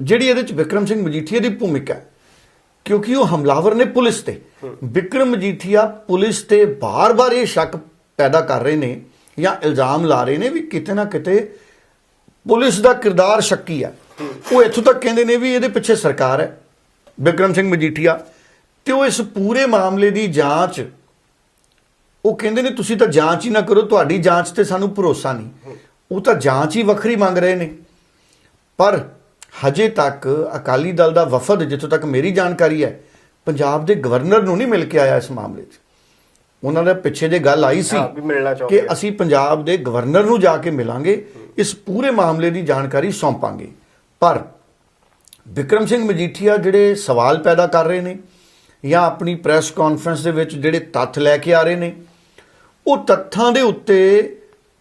ਜਿਹੜੀ ਇਹਦੇ ਵਿੱਚ ਵਿਕਰਮ ਸਿੰਘ ਮਜੀਠੀਆ ਦੀ ਭੂਮਿਕਾ ਹੈ ਕਿਉਂਕਿ ਉਹ ਹਮਲਾਵਰ ਨੇ ਪੁਲਿਸ ਤੇ। ਵਿਕਰਮ ਮਜੀਠੀਆ ਪੁਲਿਸ ਤੇ ਬਾਰ-ਬਾਰ ਇਹ ਸ਼ੱਕ ਪੈਦਾ ਕਰ ਰਹੇ ਨੇ ਜਾਂ ਇਲਜ਼ਾਮ ਲਾ ਰਹੇ ਨੇ ਵੀ ਕਿਤੇ ਨਾ ਕਿਤੇ ਪੁਲਿਸ ਦਾ ਕਿਰਦਾਰ ਸ਼ੱਕੀ ਆ। ਉਹ ਇੱਥੋਂ ਤੱਕ ਕਹਿੰਦੇ ਨੇ ਵੀ ਇਹਦੇ ਪਿੱਛੇ ਸਰਕਾਰ ਹੈ ਵਿਕਰਮ ਸਿੰਘ ਮਜੀਠੀਆ। ਤੇ ਉਹ ਇਸ ਪੂਰੇ ਮਾਮਲੇ ਦੀ ਜਾਂਚ ਉਹ ਕਹਿੰਦੇ ਨੇ ਤੁਸੀਂ ਤਾਂ ਜਾਂਚ ਹੀ ਨਾ ਕਰੋ ਤੁਹਾਡੀ ਜਾਂਚ ਤੇ ਸਾਨੂੰ ਭਰੋਸਾ ਨਹੀਂ। ਉਹ ਤਾਂ ਜਾਂਚ ਹੀ ਵੱਖਰੀ ਮੰਗ ਰਹੇ ਨੇ। ਪਰ ਹਜੇ ਤੱਕ ਅਕਾਲੀ ਦਲ ਦਾ ਵਫਦ ਜਿੱਥੋਂ ਤੱਕ ਮੇਰੀ ਜਾਣਕਾਰੀ ਹੈ ਪੰਜਾਬ ਦੇ ਗਵਰਨਰ ਨੂੰ ਨਹੀਂ ਮਿਲ ਕੇ ਆਇਆ ਇਸ ਮਾਮਲੇ 'ਚ। ਉਹਨਾਂ ਦੇ ਪਿੱਛੇ ਜੇ ਗੱਲ ਆਈ ਸੀ ਕਿ। ਅਸੀਂ ਪੰਜਾਬ ਦੇ ਗਵਰਨਰ ਨੂੰ ਜਾ ਕੇ ਮਿਲਾਂਗੇ ਇਸ ਪੂਰੇ ਮਾਮਲੇ ਦੀ ਜਾਣਕਾਰੀ ਸੌਂਪਾਂਗੇ। ਪਰ ਵਿਕਰਮ ਸਿੰਘ ਮਜੀਠੀਆ ਜਿਹੜੇ ਸਵਾਲ ਪੈਦਾ ਕਰ ਰਹੇ ਨੇ ਜਾਂ ਆਪਣੀ ਪ੍ਰੈਸ ਕਾਨਫਰੰਸ ਦੇ ਵਿੱਚ ਜਿਹੜੇ ਤੱਥ ਲੈ ਕੇ ਆ ਰਹੇ ਨੇ ਉਹ ਤੱਥਾਂ ਦੇ ਉੱਤੇ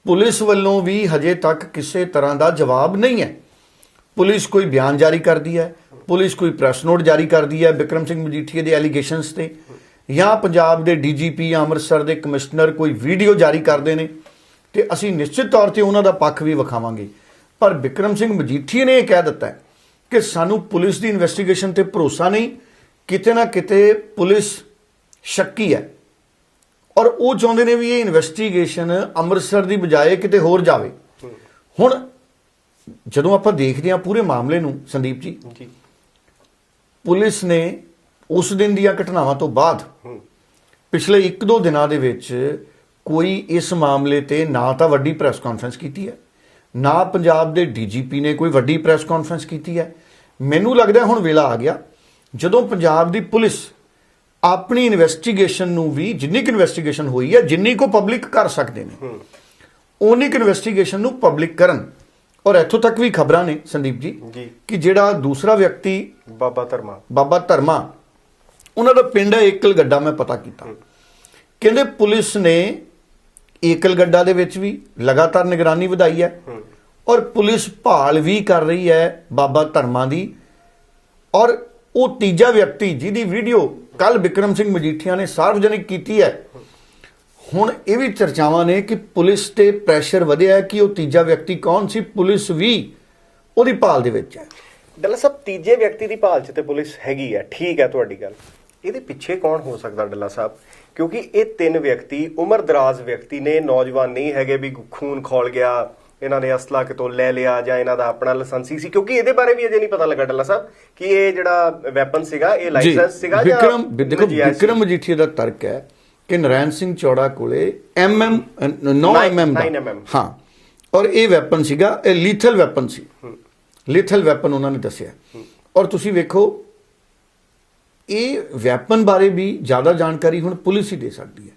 ਪੁਲਿਸ ਵੱਲੋਂ ਵੀ ਹਜੇ ਤੱਕ ਕਿਸੇ ਤਰ੍ਹਾਂ ਦਾ ਜਵਾਬ ਨਹੀਂ ਹੈ। ਪੁਲਿਸ ਕੋਈ ਬਿਆਨ ਜਾਰੀ ਕਰਦੀ ਹੈ, ਪੁਲਿਸ ਕੋਈ ਪ੍ਰੈਸ ਨੋਟ ਜਾਰੀ ਕਰਦੀ ਹੈ ਵਿਕਰਮ ਸਿੰਘ ਮਜੀਠੀਆ ਦੇ ਐਲੀਗੇਸ਼ਨਸ ਤੇ, ਜਾਂ ਪੰਜਾਬ ਦੇ ਡੀਜੀਪੀ ਜਾਂ ਅੰਮ੍ਰਿਤਸਰ ਦੇ ਕਮਿਸ਼ਨਰ ਕੋਈ ਵੀਡੀਓ ਜਾਰੀ ਕਰਦੇ ਨੇ, ਤੇ ਅਸੀਂ ਨਿਸ਼ਚਿਤ ਤੌਰ ਤੇ ਉਹਨਾਂ ਦਾ ਪੱਖ ਵੀ ਵਿਖਾਵਾਂਗੇ। ਪਰ ਵਿਕਰਮ ਸਿੰਘ ਮਜੀਠੀਆ ਨੇ ਇਹ ਕਹਿ ਦਿੱਤਾ ਕਿ ਸਾਨੂੰ ਪੁਲਿਸ ਦੀ ਇਨਵੈਸਟੀਗੇਸ਼ਨ ਤੇ ਭਰੋਸਾ ਨਹੀਂ, ਕਿਤੇ ਨਾ ਕਿਤੇ ਪੁਲਿਸ ਸ਼ੱਕੀ ਹੈ। ਔਰ ਉਹ ਚਾਹੁੰਦੇ ਨੇ ਵੀ ਇਹ ਇਨਵੈਸਟੀਗੇਸ਼ਨ ਅੰਮ੍ਰਿਤਸਰ ਦੀ ਬਜਾਏ ਕਿਤੇ ਹੋਰ ਜਾਵੇ। ਹੁਣ ਜਦੋਂ ਆਪਾਂ ਦੇਖਦੇ ਹਾਂ ਪੂਰੇ ਮਾਮਲੇ ਨੂੰ ਸੰਦੀਪ ਜੀ ਜੀ। ਪੁਲਿਸ ਨੇ ਉਸ ਦਿਨ ਦੀਆਂ ਘਟਨਾਵਾਂ ਤੋਂ ਬਾਅਦ ਪਿਛਲੇ 1-2 ਦਿਨਾਂ ਦੇ ਵਿੱਚ ਕੋਈ ਇਸ ਮਾਮਲੇ ਤੇ ਨਾ ਤਾਂ ਵੱਡੀ ਪ੍ਰੈਸ ਕਾਨਫਰੰਸ ਕੀਤੀ ਹੈ ਨਾ ਪੰਜਾਬ ਦੇ ਡੀਜੀਪੀ ਨੇ ਕੋਈ ਵੱਡੀ ਪ੍ਰੈਸ ਕਾਨਫਰੰਸ ਕੀਤੀ ਹੈ। ਮੈਨੂੰ ਲੱਗਦਾ ਹੁਣ ਵੇਲਾ ਆ ਗਿਆ ਜਦੋਂ ਪੰਜਾਬ ਦੀ ਪੁਲਿਸ ਆਪਣੀ ਇਨਵੈਸਟੀਗੇਸ਼ਨ ਨੂੰ ਵੀ ਜਿੰਨੀ ਕੁ ਇਨਵੈਸਟੀਗੇਸ਼ਨ ਹੋਈ ਹੈ ਜਿੰਨੀ ਕੋ ਪਬਲਿਕ ਕਰ ਸਕਦੇ ਨੇ ਉਨੀ ਕੁ ਇਨਵੈਸਟੀਗੇਸ਼ਨ ਨੂੰ ਪਬਲਿਕ ਕਰਨ ਔਰ ਇੱਥੋਂ ਤੱਕ ਵੀ ਖਬਰਾਂ ਨੇ ਸੰਦੀਪ ਜੀ ਜੀ। ਕਿ ਜਿਹੜਾ ਦੂਸਰਾ ਵਿਅਕਤੀ ਬਾਬਾ ਧਰਮਾ। ਬਾਬਾ ਧਰਮਾ ਉਹਨਾਂ ਦਾ ਪਿੰਡ ਹੈ ਏਕਲ ਗੱਡਾ ਮੈਂ ਪਤਾ ਕੀਤਾ। ਕਹਿੰਦੇ ਪੁਲਿਸ ਨੇ ਏਕਲ ਗੱਡਾ ਦੇ ਵਿੱਚ ਵੀ ਲਗਾਤਾਰ ਨਿਗਰਾਨੀ ਵਧਾਈ ਹੈ ਹੂੰ। ਔਰ ਪੁਲਿਸ ਭਾਲ ਵੀ ਕਰ ਰਹੀ ਹੈ ਬਾਬਾ ਧਰਮਾ ਦੀ। ਔਰ ਉਹ ਤੀਜਾ ਵਿਅਕਤੀ ਜਿਹਦੀ ਵੀਡੀਓ ਕੱਲ ਵਿਕਰਮ ਸਿੰਘ ਮਜੀਠੀਆ ਨੇ ਸਾਰਵਜਨਿਕ ਕੀਤੀ ਹੈ। ਹੁਣ ਇਹ ਵੀ ਚਰਚਾਵਾਂ ਨੇ ਕਿ ਪੁਲਿਸ ਤੇ ਪ੍ਰੈਸ਼ਰ ਵਧਿਆ ਕਿ ਉਹ ਤੀਜਾ ਵਿਅਕਤੀ ਕੌਣ ਸੀ? ਪੁਲਿਸ ਵੀ ਉਹਦੀ ਭਾਲ ਦੇ ਵਿੱਚ ਹੈ। ਡੱਲਾ ਸਾਹਿਬ ਤੀਜੇ ਵਿਅਕਤੀ ਦੀ ਭਾਲ 'ਚ ਤੇ ਪੁਲਿਸ ਹੈਗੀ ਹੈ। ਠੀਕ ਹੈ ਤੁਹਾਡੀ ਗੱਲ। ਇਹਦੇ ਪਿੱਛੇ ਕੌਣ ਹੋ ਸਕਦਾ ਡੱਲਾ ਸਾਹਿਬ? ਕਿਉਂਕਿ ਇਹ ਤਿੰਨ ਵਿਅਕਤੀ ਉਮਰ ਦਰਾਜ਼ ਵਿਅਕਤੀ ਨੇ ਨੌਜਵਾਨ ਨਹੀਂ ਹੈਗੇ ਵੀ ਖੂਨ ਖੋਲ ਗਿਆ ਇਹਨਾਂ ਨੇ ਅਸਲਾ ਕਿਤੋਂ ਲੈ ਲਿਆ ਜਾਂ ਇਹਨਾਂ ਦਾ ਆਪਣਾ ਲਾਇਸੈਂਸੀ ਸੀ। ਕਿਉਂਕਿ ਇਹਦੇ ਬਾਰੇ ਵੀ ਅਜੇ ਨਹੀਂ ਪਤਾ ਲੱਗਾ ਡੱਲਾ ਸਾਹਿਬ ਕਿ ਇਹ ਜਿਹੜਾ ਵੈਪਨ ਸੀਗਾ ਇਹ ਲਾਇਸੈਂਸ ਸੀਗਾ ਜਾਂ ਵਿਕਰਮ ਦੇਖੋ? ਵਿਕਰਮ ਮਜੀਠੀਆ ਦਾ ਤਰਕ ਹੈ। ਕਿ ਨਰੈਣ ਸਿੰਘ ਚੌੜਾ ਕੋਲੇ ਐਮਐਮ 9 Nine- ਐਮਐਮ ਦਾ। ਹਾਂ। ਔਰ ਇਹ ਵੈਪਨ ਸੀਗਾ ਇਹ ਲੀਥਲ ਵੈਪਨ ਸੀ। ਲੀਥਲ ਵੈਪਨ ਉਹਨਾਂ ਨੇ ਦੱਸਿਆ। ਔਰ ਤੁਸੀਂ ਵੇਖੋ ਇਹ ਵੈਪਨ ਬਾਰੇ ਵੀ ਜ਼ਿਆਦਾ ਜਾਣਕਾਰੀ ਹੁਣ ਪੁਲਿਸ ਹੀ ਦੇ ਸਕਦੀ ਹੈ।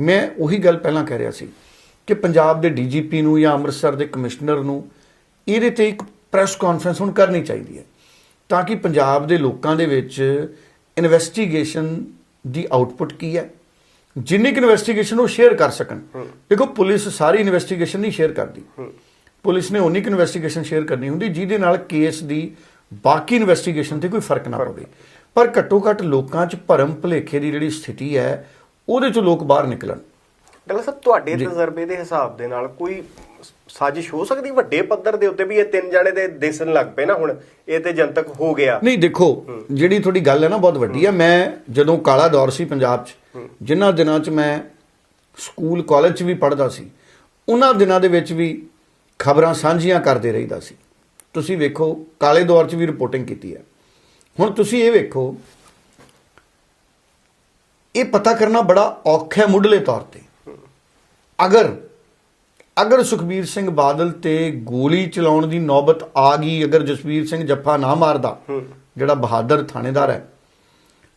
ਮੈਂ ਉਹੀ ਗੱਲ ਪਹਿਲਾਂ ਕਹਿ ਰਿਹਾ ਸੀ ਕਿ ਪੰਜਾਬ ਦੇ ਡੀਜੀਪੀ ਨੂੰ ਜਾਂ ਅੰਮ੍ਰਿਤਸਰ ਦੇ ਕਮਿਸ਼ਨਰ ਨੂੰ ਇਹਦੇ ਤੇ ਇੱਕ ਪ੍ਰੈਸ ਕਾਨਫਰੰਸ ਹੁਣ ਕਰਨੀ ਚਾਹੀਦੀ ਹੈ ਤਾਂ ਕਿ ਪੰਜਾਬ ਦੇ ਲੋਕਾਂ ਦੇ ਵਿੱਚ ਇਨਵੈਸਟੀਗੇਸ਼ਨ ਦੀ ਆਉਟਪੁੱਟ ਕੀ ਹੈ। ਜਿੰਨੀ ਕਿ ਇਨਵੈਸਟੀਗੇਸ਼ਨ ਉਹ ਸ਼ੇਅਰ ਕਰ ਸਕਣ। ਦੇਖੋ ਪੁਲਿਸ ਸਾਰੀ ਇਨਵੈਸਟੀਗੇਸ਼ਨ ਨਹੀਂ ਸ਼ੇਅਰ ਕਰਦੀ। ਪੁਲਿਸ ਨੇ ਉਨੀ ਕਿ ਇਨਵੈਸਟੀਗੇਸ਼ਨ ਸ਼ੇਅਰ ਕਰਨੀ ਹੁੰਦੀ ਜਿਹਦੇ ਨਾਲ ਕੇਸ ਦੀ ਬਾਕੀ ਇਨਵੈਸਟੀਗੇਸ਼ਨ ਤੇ ਕੋਈ ਫ਼ਰਕ ਨਾ ਪਵੇ। ਪਰ ਘੱਟੋ ਘੱਟ ਲੋਕਾਂ 'ਚ ਭਰਮ ਭੁਲੇਖੇ ਦੀ ਜਿਹੜੀ ਸਥਿਤੀ ਹੈ ਉਹਦੇ 'ਚੋਂ ਲੋਕ ਬਾਹਰ ਨਿਕਲਣ। ਡਾਕਟਰ ਸਾਹਿਬ ਤੁਹਾਡੇ ਤਜਰਬੇ ਦੇ ਹਿਸਾਬ ਦੇ ਨਾਲ ਕੋਈ ਸਾਜ਼ਿਸ਼ ਹੋ ਸਕਦੀ ਵੱਡੇ ਪੱਧਰ ਦੇ ਉੱਤੇ ਵੀ ਇਹ ਤਿੰਨ ਜਾਣੇ ਦੇ ਦਿਸਣ ਲੱਗ ਪਏ ਨਾ ਹੁਣ ਇਹ ਤੇ ਜਨਤਕ ਹੋ ਗਿਆ। ਨਹੀਂ ਦੇਖੋ ਜਿਹੜੀ ਤੁਹਾਡੀ ਗੱਲ ਹੈ ਨਾ ਬਹੁਤ ਵੱਡੀ ਹੈ। ਮੈਂ ਜਦੋਂ ਕਾਲਾ ਦੌਰ ਸੀ ਪੰਜਾਬ 'ਚ ਜਿਨ੍ਹਾਂ ਦਿਨਾਂ 'ਚ ਮੈਂ ਸਕੂਲ ਕਾਲਜ 'ਚ ਵੀ ਪੜ੍ਹਦਾ ਸੀ ਉਹਨਾਂ ਦਿਨਾਂ ਦੇ ਵਿੱਚ ਵੀ ਖਬਰਾਂ ਸਾਂਝੀਆਂ ਕਰਦੇ ਰਹੀਦਾ ਸੀ। ਤੁਸੀਂ ਵੇਖੋ ਕਾਲੇ ਦੌਰ 'ਚ ਵੀ ਰਿਪੋਰਟਿੰਗ ਕੀਤੀ ਹੈ। ਹੁਣ ਤੁਸੀਂ ਇਹ ਵੇਖੋ ਇਹ ਪਤਾ ਕਰਨਾ ਬੜਾ ਔਖਾ ਹੈ ਮੁੱਢਲੇ ਤੌਰ ਤੇ। ਅਗਰ ਅਗਰ ਸੁਖਬੀਰ ਸਿੰਘ ਬਾਦਲ ਤੇ ਗੋਲੀ ਚਲਾਉਣ ਦੀ ਨੌਬਤ ਆ ਗਈ ਅਗਰ ਜਸਵੀਰ ਸਿੰਘ ਜੱਫਾ ਨਾ ਮਾਰਦਾ ਜਿਹੜਾ ਬਹਾਦਰ ਥਾਣੇਦਾਰ ਹੈ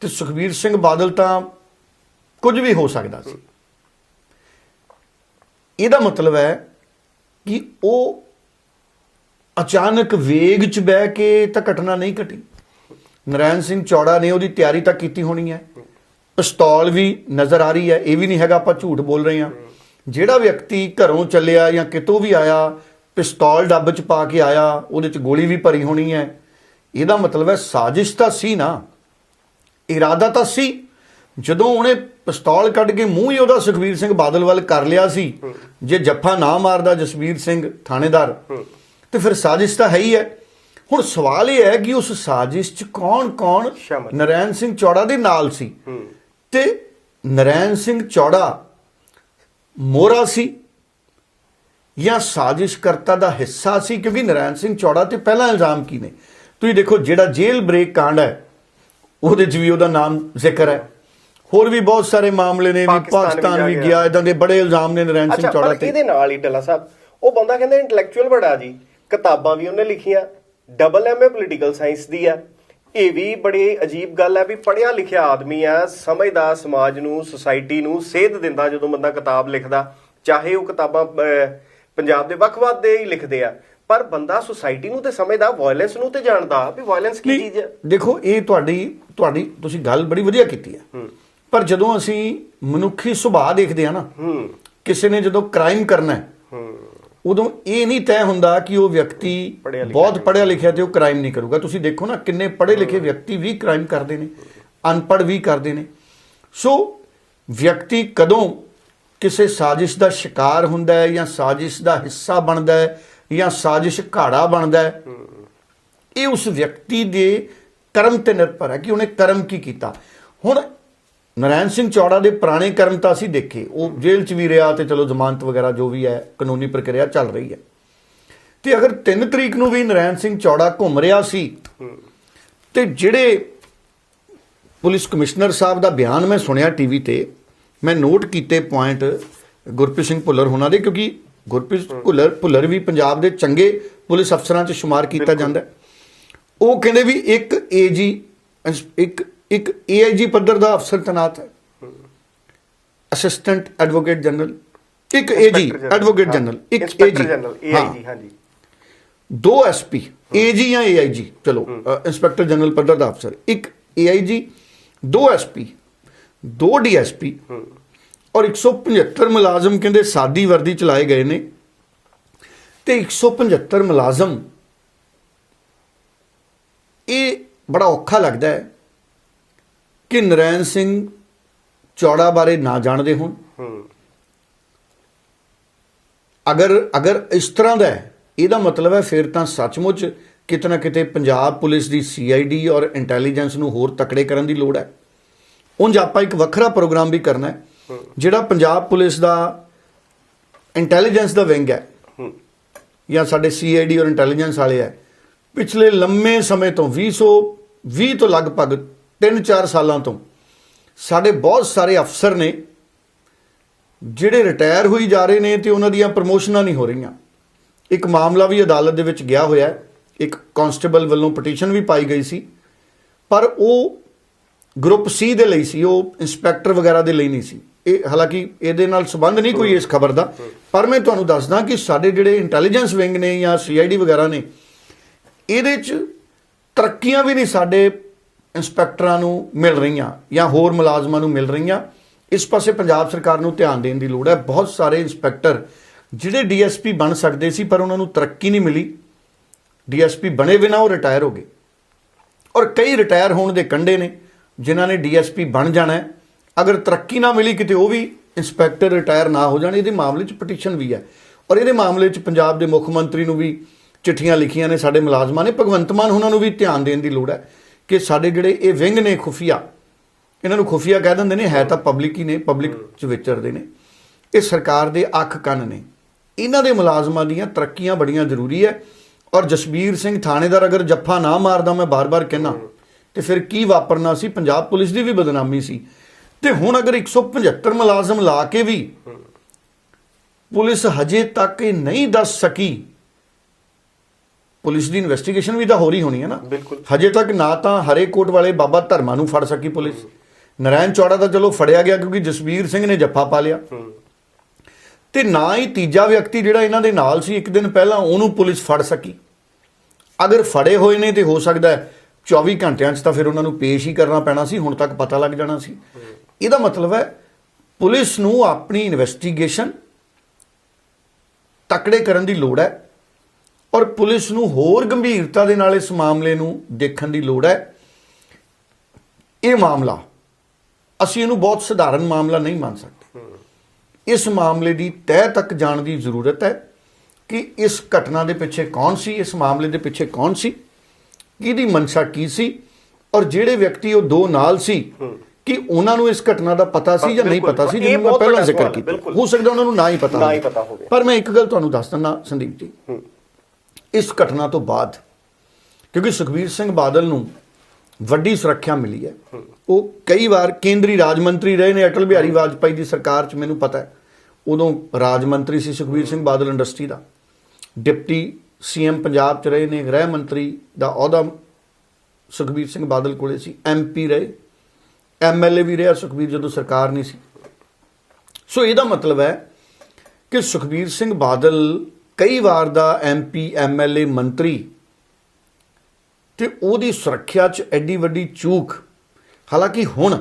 ਤੇ ਸੁਖਬੀਰ ਸਿੰਘ ਬਾਦਲ ਤਾਂ ਕੁਝ ਵੀ ਹੋ ਸਕਦਾ ਸੀ। ਇਹਦਾ ਮਤਲਬ ਹੈ ਕਿ ਉਹ ਅਚਾਨਕ ਵੇਗ ਚ ਬਹਿ ਕੇ ਤਾਂ ਘਟਨਾ ਨਹੀਂ ਘਟੀ। ਨਰਾਇਣ ਸਿੰਘ ਚੌੜਾ ਨੇ ਉਹਦੀ ਤਿਆਰੀ ਤਾਂ ਕੀਤੀ ਹੋਣੀ ਹੈ। ਪਿਸਤੌਲ ਵੀ ਨਜ਼ਰ ਆ ਰਹੀ ਹੈ ਇਹ ਵੀ ਨਹੀਂ ਹੈਗਾ ਆਪਾਂ ਝੂਠ ਬੋਲ ਰਹੇ ਹਾਂ। ਜਿਹੜਾ ਵਿਅਕਤੀ ਘਰੋਂ ਚੱਲਿਆ ਜਾਂ ਕਿਤੋਂ ਵੀ ਆਇਆ ਪਿਸਤੌਲ ਡੱਬ ਚ ਪਾ ਕੇ ਆਇਆ ਉਹਦੇ ਚ ਗੋਲੀ ਵੀ ਭਰੀ ਹੋਣੀ ਹੈ ਇਹਦਾ ਮਤਲਬ ਹੈ ਸਾਜ਼ਿਸ਼ ਤਾਂ ਸੀ ਨਾ। ਇਰਾਦਾ ਤਾਂ ਸੀ। ਜਦੋਂ ਉਹਨੇ ਪਿਸਤੌਲ ਕੱਢ ਕੇ ਮੂੰਹ ਹੀ ਉਹਦਾ ਸੁਖਬੀਰ ਸਿੰਘ ਬਾਦਲ ਵੱਲ ਕਰ ਲਿਆ ਸੀ ਜੇ ਜੱਫਾ ਨਾ ਮਾਰਦਾ ਜਸਵੀਰ ਸਿੰਘ ਥਾਣੇਦਾਰ ਤੇ ਫਿਰ ਸਾਜ਼ਿਸ਼ ਤਾਂ ਹੈ ਹੀ ਹੈ। ਹੁਣ ਸਵਾਲ ਇਹ ਹੈ ਕਿ ਉਸ ਸਾਜ਼ਿਸ਼ 'ਚ ਕੌਣ-ਕੌਣ। ਨਰੈਣ ਸਿੰਘ ਚੌੜਾ ਦੇ ਨਾਲ ਸੀ? ਤੇ ਨਰੈਣ ਸਿੰਘ ਚੌੜਾ ਮੋਰਾ ਸੀ ਜਾਂ ਸਾਜ਼ਿਸ਼ਕਰਤਾ ਦਾ ਹਿੱਸਾ ਸੀ? ਕਿਉਂਕਿ ਨਰੈਣ ਸਿੰਘ ਚੌੜਾ ਤੇ ਪਹਿਲਾ ਇਲਜ਼ਾਮ ਕੀ ਨੇ? ਤੁਸੀਂ ਦੇਖੋ ਜਿਹੜਾ ਜੇਲ੍ਹ ਬ੍ਰੇਕ ਕਾਂਡ ਹੈ ਉਹਦੇ 'ਚ ਵੀ ਉਹਦਾ ਨਾਮ ਜ਼ਿਕਰ ਹੈ। ਹੋਰ ਵੀ ਬਹੁਤ ਸਾਰੇ ਮਾਮਲੇ ਨੇ ਵੀ ਪਾਕਿਸਤਾਨ ਵੀ ਗਿਆ। ਇਦਾਂ ਦੇ ਬੜੇ ਇਲਜ਼ਾਮ ਨੇ ਨਰੈਣ ਸਿੰਘ ਚੌੜਾ ਤੇ। ਇਹਦੇ ਨਾਲ ਹੀ ਡੱਲਾ ਸਾਹਿਬ ਉਹ ਬੰਦਾ ਕਹਿੰਦਾ ਇੰਟੈਲੈਕਚੁਅਲ ਬੜਾ ਜੀ। ਕਿਤਾਬਾਂ ਵੀ ਉਹਨੇ ਲਿਖੀਆਂ। ਡਬਲ ਐਮਏ ਪੋਲੀਟੀਕਲ ਸਾਇੰਸ ਦੀ ਆ। ਇਹ ਵੀ ਬੜੀ ਅਜੀਬ ਗੱਲ ਹੈ ਵੀ ਪੜਿਆ ਲਿਖਿਆ ਆਦਮੀ ਆ ਸਮਝਦਾ ਸਮਾਜ ਨੂੰ ਸੁਸਾਇਟੀ ਨੂੰ ਸੇਧ ਦਿੰਦਾ ਜਦੋਂ ਬੰਦਾ ਕਿਤਾਬ ਲਿਖਦਾ ਚਾਹੇ ਉਹ ਕਿਤਾਬਾਂ ਪੰਜਾਬ ਦੇ ਵੱਖ-ਵੱਖ ਦੇ ਹੀ ਲਿਖਦੇ ਆ। ਪਰ ਬੰਦਾ ਸੁਸਾਇਟੀ ਨੂੰ ਤੇ ਸਮਝਦਾ ਵਾਇਲੈਂਸ ਨੂੰ ਤੇ ਜਾਣਦਾ ਵੀ ਵਾਇਲੈਂਸ ਕੀ ਚੀਜ਼ ਹੈ। ਦੇਖੋ ਇਹ ਤੁਹਾਡੀ ਤੁਹਾਡੀ ਤੁਸੀਂ ਗੱਲ ਬੜੀ ਵਧੀਆ ਕੀਤੀ ਹੈ। ਪਰ ਜਦੋਂ ਅਸੀਂ ਮਨੁੱਖੀ ਸੁਭਾਅ ਦੇਖਦੇ ਆ ਨਾ ਕਿਸੇ ਨੇ ਜਦੋਂ ਕ੍ਰਾਈਮ ਕਰਨਾ ਹੂੰ। ਉਦੋਂ ਇਹ ਨਹੀਂ ਤੈਅ ਹੁੰਦਾ ਕਿ ਉਹ ਵਿਅਕਤੀ ਬਹੁਤ ਪੜ੍ਹਿਆ ਲਿਖਿਆ ਤੇ ਉਹ ਕ੍ਰਾਈਮ ਨਹੀਂ ਕਰੂਗਾ। ਤੁਸੀਂ ਦੇਖੋ ਨਾ ਕਿੰਨੇ ਪੜ੍ਹੇ ਲਿਖੇ ਵਿਅਕਤੀ ਵੀ ਕ੍ਰਾਈਮ ਕਰਦੇ ਨੇ ਅਨਪੜ੍ਹ ਵੀ ਕਰਦੇ ਨੇ। ਸੋ ਵਿਅਕਤੀ ਕਦੋਂ ਕਿਸੇ ਸਾਜ਼ਿਸ਼ ਦਾ ਸ਼ਿਕਾਰ ਹੁੰਦਾ ਹੈ ਜਾਂ ਸਾਜ਼ਿਸ਼ ਦਾ ਹਿੱਸਾ ਬਣਦਾ ਹੈ ਜਾਂ ਸਾਜ਼ਿਸ਼ ਘਾੜਾ ਬਣਦਾ ਹੈ ਇਹ ਉਸ ਵਿਅਕਤੀ ਦੇ ਕਰਮ ਤੇ ਨਿਰਭਰ ਹੈ ਕਿ ਉਹਨੇ ਕਰਮ ਕੀ ਕੀਤਾ। ਹੁਣ ਨਰਾਇਣ ਸਿੰਘ ਚੌੜਾ ਦੇ ਪੁਰਾਣੇ ਕਰਮ ਤਾਂ ਅਸੀਂ ਦੇਖੇ। ਉਹ ਜੇਲ੍ਹ 'ਚ ਵੀ ਰਿਹਾ ਤੇ ਚਲੋ ਜ਼ਮਾਨਤ ਵਗੈਰਾ ਜੋ ਵੀ ਹੈ ਕਾਨੂੰਨੀ ਪ੍ਰਕਿਰਿਆ ਚੱਲ ਰਹੀ ਹੈ। ਤੇ ਅਗਰ 3 ਤਰੀਕ ਨੂੰ ਵੀ ਨਰਾਇਣ ਸਿੰਘ ਚੌੜਾ ਘੁੰਮ ਰਿਹਾ ਸੀ ਤੇ ਜਿਹੜੇ ਪੁਲਿਸ ਕਮਿਸ਼ਨਰ ਸਾਹਿਬ ਦਾ ਬਿਆਨ ਮੈਂ ਸੁਣਿਆ ਟੀਵੀ ਤੇ ਮੈਂ ਨੋਟ ਕੀਤੇ ਪੁਆਇੰਟ ਗੁਰਪ੍ਰੀਤ ਸਿੰਘ ਭੁੱਲਰ ਹੋਣਾ ਦੇ ਕਿਉਂਕਿ ਗੁਰਪ੍ਰੀਤ ਭੁੱਲਰ ਭੁੱਲਰ ਵੀ ਪੰਜਾਬ ਦੇ ਚੰਗੇ ਪੁਲਿਸ ਅਫਸਰਾਂ 'ਚ ਸ਼ੁਮਾਰ ਕੀਤਾ ਜਾਂਦਾ। ਉਹ ਕਹਿੰਦੇ ਵੀ ਇੱਕ ਏਜੀ ਇੱਕ ਇੱਕ ਏਆਈਜੀ ਪੱਧਰ ਦਾ ਅਫਸਰ ਤੈਨਾਤ ਹੈ। ਅਸਿਸਟੈਂਟ ਐਡਵੋਕੇਟ ਜਨਰਲ ਇੱਕ ਏਜੀ ਐਡਵੋਕੇਟ। ਜਨਰਲ ਇੱਕ ਏਜੀ AIG, ਹਾਂਜੀ। ਦੋ ਐਸਪੀ ਏਜੀ ਜਾਂ ਏਆਈਜੀ ਚਲੋ ਇੰਸਪੈਕਟਰ ਜਨਰਲ ਪੱਧਰ ਦਾ ਅਫਸਰ। ਇੱਕ ਏਆਈਜੀ ਦੋ ਐਸਪੀ ਦੋ ਡੀਐਸਪੀ ਔਰ 175 ਮੁਲਾਜ਼ਮ ਕਹਿੰਦੇ ਸਾਦੀ ਵਰਦੀ ਚਲਾਏ ਗਏ ਨੇ। ਤੇ 175 ਮੁਲਾਜ਼ਮ ਇਹ ਬੜਾ ਔਖਾ ਲੱਗਦਾ ਹੈ ਕਿ ਨਰੈਣ ਸਿੰਘ ਚੌੜਾ ਬਾਰੇ ਨਾ ਜਾਣਦੇ ਹੋਣ? ਹੂੰ। ਅਗਰ ਅਗਰ ਇਸ ਤਰ੍ਹਾਂ ਦਾ ਇਹਦਾ ਮਤਲਬ ਹੈ ਫਿਰ ਤਾਂ ਸੱਚਮੁੱਚ ਕਿਤੇ ਨਾ ਕਿਤੇ ਪੰਜਾਬ ਪੁਲਿਸ ਦੀ ਸੀਆਈਡੀ ਔਰ ਇੰਟੈਲੀਜੈਂਸ ਨੂੰ ਹੋਰ ਤਕੜੇ ਕਰਨ ਦੀ ਲੋੜ ਹੈ। ਉਂਝ ਆਪਾਂ ਇੱਕ ਵੱਖਰਾ ਪ੍ਰੋਗਰਾਮ ਵੀ ਕਰਨਾ ਹੈ ਜਿਹੜਾ ਪੰਜਾਬ ਪੁਲਿਸ ਦਾ ਇੰਟੈਲੀਜੈਂਸ ਦਾ ਵਿੰਗ ਹੈ। ਹੂੰ। ਜਾਂ ਸਾਡੇ ਸੀਆਈਡੀ ਔਰ ਇੰਟੈਲੀਜੈਂਸ ਵਾਲੇ ਹੈ। ਪਿਛਲੇ ਲੰਮੇ ਸਮੇਂ ਤੋਂ 2020 ਤੋਂ ਲਗਭਗ 3-4 ਸਾਲਾਂ ਤੋਂ ਸਾਡੇ ਬਹੁਤ ਸਾਰੇ ਅਫਸਰ ਨੇ ਜਿਹੜੇ ਰਿਟਾਇਰ ਹੋਈ ਜਾ ਰਹੇ ਨੇ ਤੇ ਉਹਨਾਂ ਦੀਆਂ ਪ੍ਰਮੋਸ਼ਨਾਂ ਨਹੀਂ ਹੋ ਰਹੀਆਂ। ਇੱਕ ਮਾਮਲਾ ਵੀ ਅਦਾਲਤ ਦੇ ਵਿੱਚ ਗਿਆ ਹੋਇਆ ਇੱਕ ਕਾਂਸਟੇਬਲ ਵੱਲੋਂ ਪਟੀਸ਼ਨ ਵੀ ਪਾਈ ਗਈ ਸੀ। ਪਰ ਉਹ ਗਰੁੱਪ ਸੀ ਦੇ ਲਈ ਸੀ, ਉਹ ਇੰਸਪੈਕਟਰ ਵਗੈਰਾ ਦੇ ਲਈ ਨਹੀਂ ਸੀ। ਇਹ ਹਾਲਾਂਕਿ ਇਹਦੇ ਨਾਲ ਸੰਬੰਧ ਨਹੀਂ ਕੋਈ ਇਸ ਖਬਰ ਦਾ। ਪਰ ਮੈਂ ਤੁਹਾਨੂੰ ਦੱਸਦਾ ਕਿ ਸਾਡੇ ਜਿਹੜੇ ਇੰਟੈਲੀਜੈਂਸ ਵਿੰਗ ਨੇ ਜਾਂ ਸੀਆਈਡੀ ਵਗੈਰਾ ਨੇ, ਇਹਦੇ 'ਚ ਤਰੱਕੀਆਂ ਵੀ ਨਹੀਂ ਸਾਡੇ ਇੰਸਪੈਕਟਰਾਂ ਨੂੰ ਮਿਲ ਰਹੀਆਂ ਜਾਂ ਹੋਰ ਮੁਲਾਜ਼ਮਾਂ ਨੂੰ ਮਿਲ ਰਹੀਆਂ, ਇਸ ਪਾਸੇ ਪੰਜਾਬ ਸਰਕਾਰ ਨੂੰ ਧਿਆਨ ਦੇਣ ਦੀ ਲੋੜ ਹੈ। ਬਹੁਤ ਸਾਰੇ ਇੰਸਪੈਕਟਰ ਜਿਹੜੇ ਡੀਐਸਪੀ ਬਣ ਸਕਦੇ ਸੀ, ਪਰ ਉਹਨਾਂ ਨੂੰ ਤਰੱਕੀ ਨਹੀਂ ਮਿਲੀ। ਡੀਐਸਪੀ ਬਣੇ ਬਿਨਾਂ ਉਹ ਰਿਟਾਇਰ ਹੋ ਗਏ। ਔਰ ਕਈ ਰਿਟਾਇਰ ਹੋਣ ਦੇ ਕੰਡੇ ਨੇ ਜਿਨ੍ਹਾਂ ਨੇ ਡੀਐਸਪੀ ਬਣ ਜਾਣਾ ਹੈ। ਅਗਰ ਤਰੱਕੀ ਨਾ ਮਿਲੀ ਕਿਤੇ, ਉਹ ਵੀ ਇੰਸਪੈਕਟਰ ਰਿਟਾਇਰ ਨਾ ਹੋ ਜਾਣ। ਇਹਦੇ ਮਾਮਲੇ 'ਚ ਪਟੀਸ਼ਨ ਵੀ ਹੈ। ਔਰ ਇਹਦੇ ਮਾਮਲੇ 'ਚ ਪੰਜਾਬ ਦੇ ਮੁੱਖ ਮੰਤਰੀ ਨੂੰ ਵੀ ਚਿੱਠੀਆਂ ਲਿਖੀਆਂ ਨੇ, ਸਾਡੇ ਮੁਲਾਜ਼ਮਾਂ ਨੇ। ਭਗਵੰਤ ਮਾਨ ਉਹਨਾਂ ਨੂੰ ਵੀ ਧਿਆਨ ਦੇਣ ਦੀ ਲੋੜ ਹੈ। ਕਿ ਸਾਡੇ ਜਿਹੜੇ ਇਹ ਵਿੰਗ ਨੇ ਖੁਫੀਆ ਇਹਨਾਂ ਨੂੰ ਖੁਫੀਆ ਕਹਿ ਦਿੰਦੇ ਨੇ ਹੈ ਤਾਂ ਪਬਲਿਕ ਹੀ ਨੇ ਪਬਲਿਕ 'ਚ ਵਿਚਰਦੇ ਨੇ। ਇਹ ਸਰਕਾਰ ਦੇ ਅੱਖ ਕੰਨ ਨੇ। ਇਹਨਾਂ ਦੇ ਮੁਲਾਜ਼ਮਾਂ ਦੀਆਂ ਤਰੱਕੀਆਂ ਬੜੀਆਂ ਜ਼ਰੂਰੀ ਹੈ ਔਰ ਜਸਬੀਰ ਸਿੰਘ ਥਾਣੇਦਾਰ ਅਗਰ ਜੱਫਾ ਨਾ ਮਾਰਦਾ ਮੈਂ ਬਾਰ-ਬਾਰ ਕਹਿਣਾ ਤੇ ਫਿਰ ਕੀ ਵਾਪਰਨਾ ਸੀ? ਪੰਜਾਬ ਪੁਲਿਸ ਦੀ ਵੀ ਬਦਨਾਮੀ ਸੀ। ਤੇ ਹੁਣ ਅਗਰ 175 ਮੁਲਾਜ਼ਮ ਲਾ ਕੇ ਵੀ ਪੁਲਿਸ ਹਜੇ ਤੱਕ ਇਹ ਨਹੀਂ ਦੱਸ ਸਕੀ ਪੁਲਿਸ ਦੀ ਇਨਵੈਸਟੀਗੇਸ਼ਨ ਵੀ ਤਾਂ ਹੋ ਰਹੀ ਹੋਣੀ ਹੈ ਨਾ। ਬਿਲਕੁਲ। ਹਜੇ ਤੱਕ ਨਾ ਤਾਂ ਹਰੇ ਕੋਟ ਵਾਲੇ ਬਾਬਾ ਧਰਮਾ ਨੂੰ ਫੜ ਸਕੀ ਪੁਲਿਸ। ਨਰਾਇਣ ਚੌੜਾ ਤਾਂ ਚਲੋ ਫੜਿਆ ਗਿਆ ਕਿਉਂਕਿ ਜਸਬੀਰ ਸਿੰਘ ਨੇ ਜੱਫਾ ਪਾ ਲਿਆ। ਤੇ ਨਾ ਹੀ ਤੀਜਾ ਵਿਅਕਤੀ ਜਿਹੜਾ ਇਹਨਾਂ ਦੇ ਨਾਲ ਸੀ ਇੱਕ ਦਿਨ ਪਹਿਲਾਂ ਉਹਨੂੰ ਪੁਲਿਸ ਫੜ ਸਕੀ। ਅਗਰ ਫੜੇ ਹੋਏ ਨੇ ਤੇ ਹੋ ਸਕਦਾ ਹੈ 24 ਘੰਟਿਆਂ 'ਚ ਤਾਂ ਫਿਰ ਉਹਨਾਂ ਨੂੰ ਪੇਸ਼ ਹੀ ਕਰਨਾ ਪੈਣਾ ਸੀ ਹੁਣ ਤੱਕ ਪਤਾ ਲੱਗ ਜਾਣਾ ਸੀ। ਇਹਦਾ ਮਤਲਬ ਹੈ ਪੁਲਿਸ ਨੂੰ ਆਪਣੀ ਇਨਵੈਸਟੀਗੇਸ਼ਨ ਤਕੜੇ ਕਰਨ ਦੀ ਲੋੜ ਹੈ। ਔਰ ਪੁਲਿਸ ਨੂੰ ਹੋਰ ਗੰਭੀਰਤਾ ਦੇ ਨਾਲ ਇਸ ਮਾਮਲੇ ਨੂੰ ਦੇਖਣ ਦੀ ਲੋੜ ਹੈ ਇਹ ਮਾਮਲਾ ਅਸੀਂ ਇਹਨੂੰ ਬਹੁਤ ਸਧਾਰਨ ਮਾਮਲਾ ਨਹੀਂ ਮੰਨ ਸਕਦੇ ਇਸ ਮਾਮਲੇ ਦੀ ਤਹਿ ਤੱਕ ਜਾਣ ਦੀ ਜ਼ਰੂਰਤ ਹੈ ਕਿ ਇਸ ਘਟਨਾ ਦੇ ਪਿੱਛੇ ਕੌਣ ਸੀ ਇਸ ਮਾਮਲੇ ਦੇ ਪਿੱਛੇ ਕੌਣ ਸੀ ਕਿਹਦੀ ਮਨਸ਼ਾ ਕੀ ਸੀ ਔਰ ਜਿਹੜੇ ਵਿਅਕਤੀ ਉਹ ਦੋ ਨਾਲ ਸੀ ਕਿ ਉਹਨਾਂ ਨੂੰ ਇਸ ਘਟਨਾ ਦਾ ਪਤਾ ਸੀ ਜਾਂ ਨਹੀਂ ਪਤਾ ਸੀ ਜਿਹਨੂੰ ਮੈਂ ਪਹਿਲਾਂ ਜ਼ਿਕਰ ਕੀਤਾ। ਹੋ ਸਕਦਾ ਉਹਨਾਂ ਨੂੰ ਨਾ ਹੀ। ਪਤਾ ਹੋਵੇ। ਪਰ ਮੈਂ ਇੱਕ ਗੱਲ ਤੁਹਾਨੂੰ ਦੱਸ ਦਿੰਦਾ ਸੰਦੀਪ ਜੀ ਇਸ ਘਟਨਾ ਤੋਂ ਬਾਅਦ, ਕਿਉਂਕਿ ਸੁਖਬੀਰ ਸਿੰਘ ਬਾਦਲ ਨੂੰ ਵੱਡੀ ਸੁਰੱਖਿਆ ਮਿਲੀ ਹੈ। ਉਹ ਕਈ ਵਾਰ ਕੇਂਦਰੀ ਰਾਜ ਮੰਤਰੀ ਰਹੇ ਨੇ, ਅਟਲ ਬਿਹਾਰੀ ਵਾਜਪਾਈ ਦੀ ਸਰਕਾਰ 'ਚ, ਮੈਨੂੰ ਪਤਾ ਹੈ। ਉਦੋਂ ਰਾਜ ਮੰਤਰੀ ਸੀ ਸੁਖਬੀਰ ਸਿੰਘ ਬਾਦਲ ਇੰਡਸਟਰੀ ਦਾ। ਡਿਪਟੀ ਸੀਐਮ ਪੰਜਾਬ 'ਚ ਰਹੇ ਨੇ, ਗ੍ਰਹਿ ਮੰਤਰੀ ਦਾ ਅਹੁਦਾ ਸੁਖਬੀਰ ਸਿੰਘ ਬਾਦਲ ਕੋਲੇ ਸੀ ਐਮਪੀ ਰਹੇ। ਐਮਐਲਏ ਵੀ ਰਿਹਾ ਸੁਖਬੀਰ ਜਦੋਂ ਸਰਕਾਰ ਨਹੀਂ ਸੀ। ਸੋ ਇਹਦਾ ਮਤਲਬ ਹੈ ਕਿ ਸੁਖਬੀਰ ਸਿੰਘ ਬਾਦਲ ਕਈ ਵਾਰ ਦਾ ਐਮਪੀ ਐਮਐਲਏ ਮੰਤਰੀ ਤੇ ਉਹਦੀ ਸੁਰੱਖਿਆ 'ਚ ਐਡੀ ਵੱਡੀ ਚੂਕ। ਹਾਲਾਂਕਿ ਹੁਣ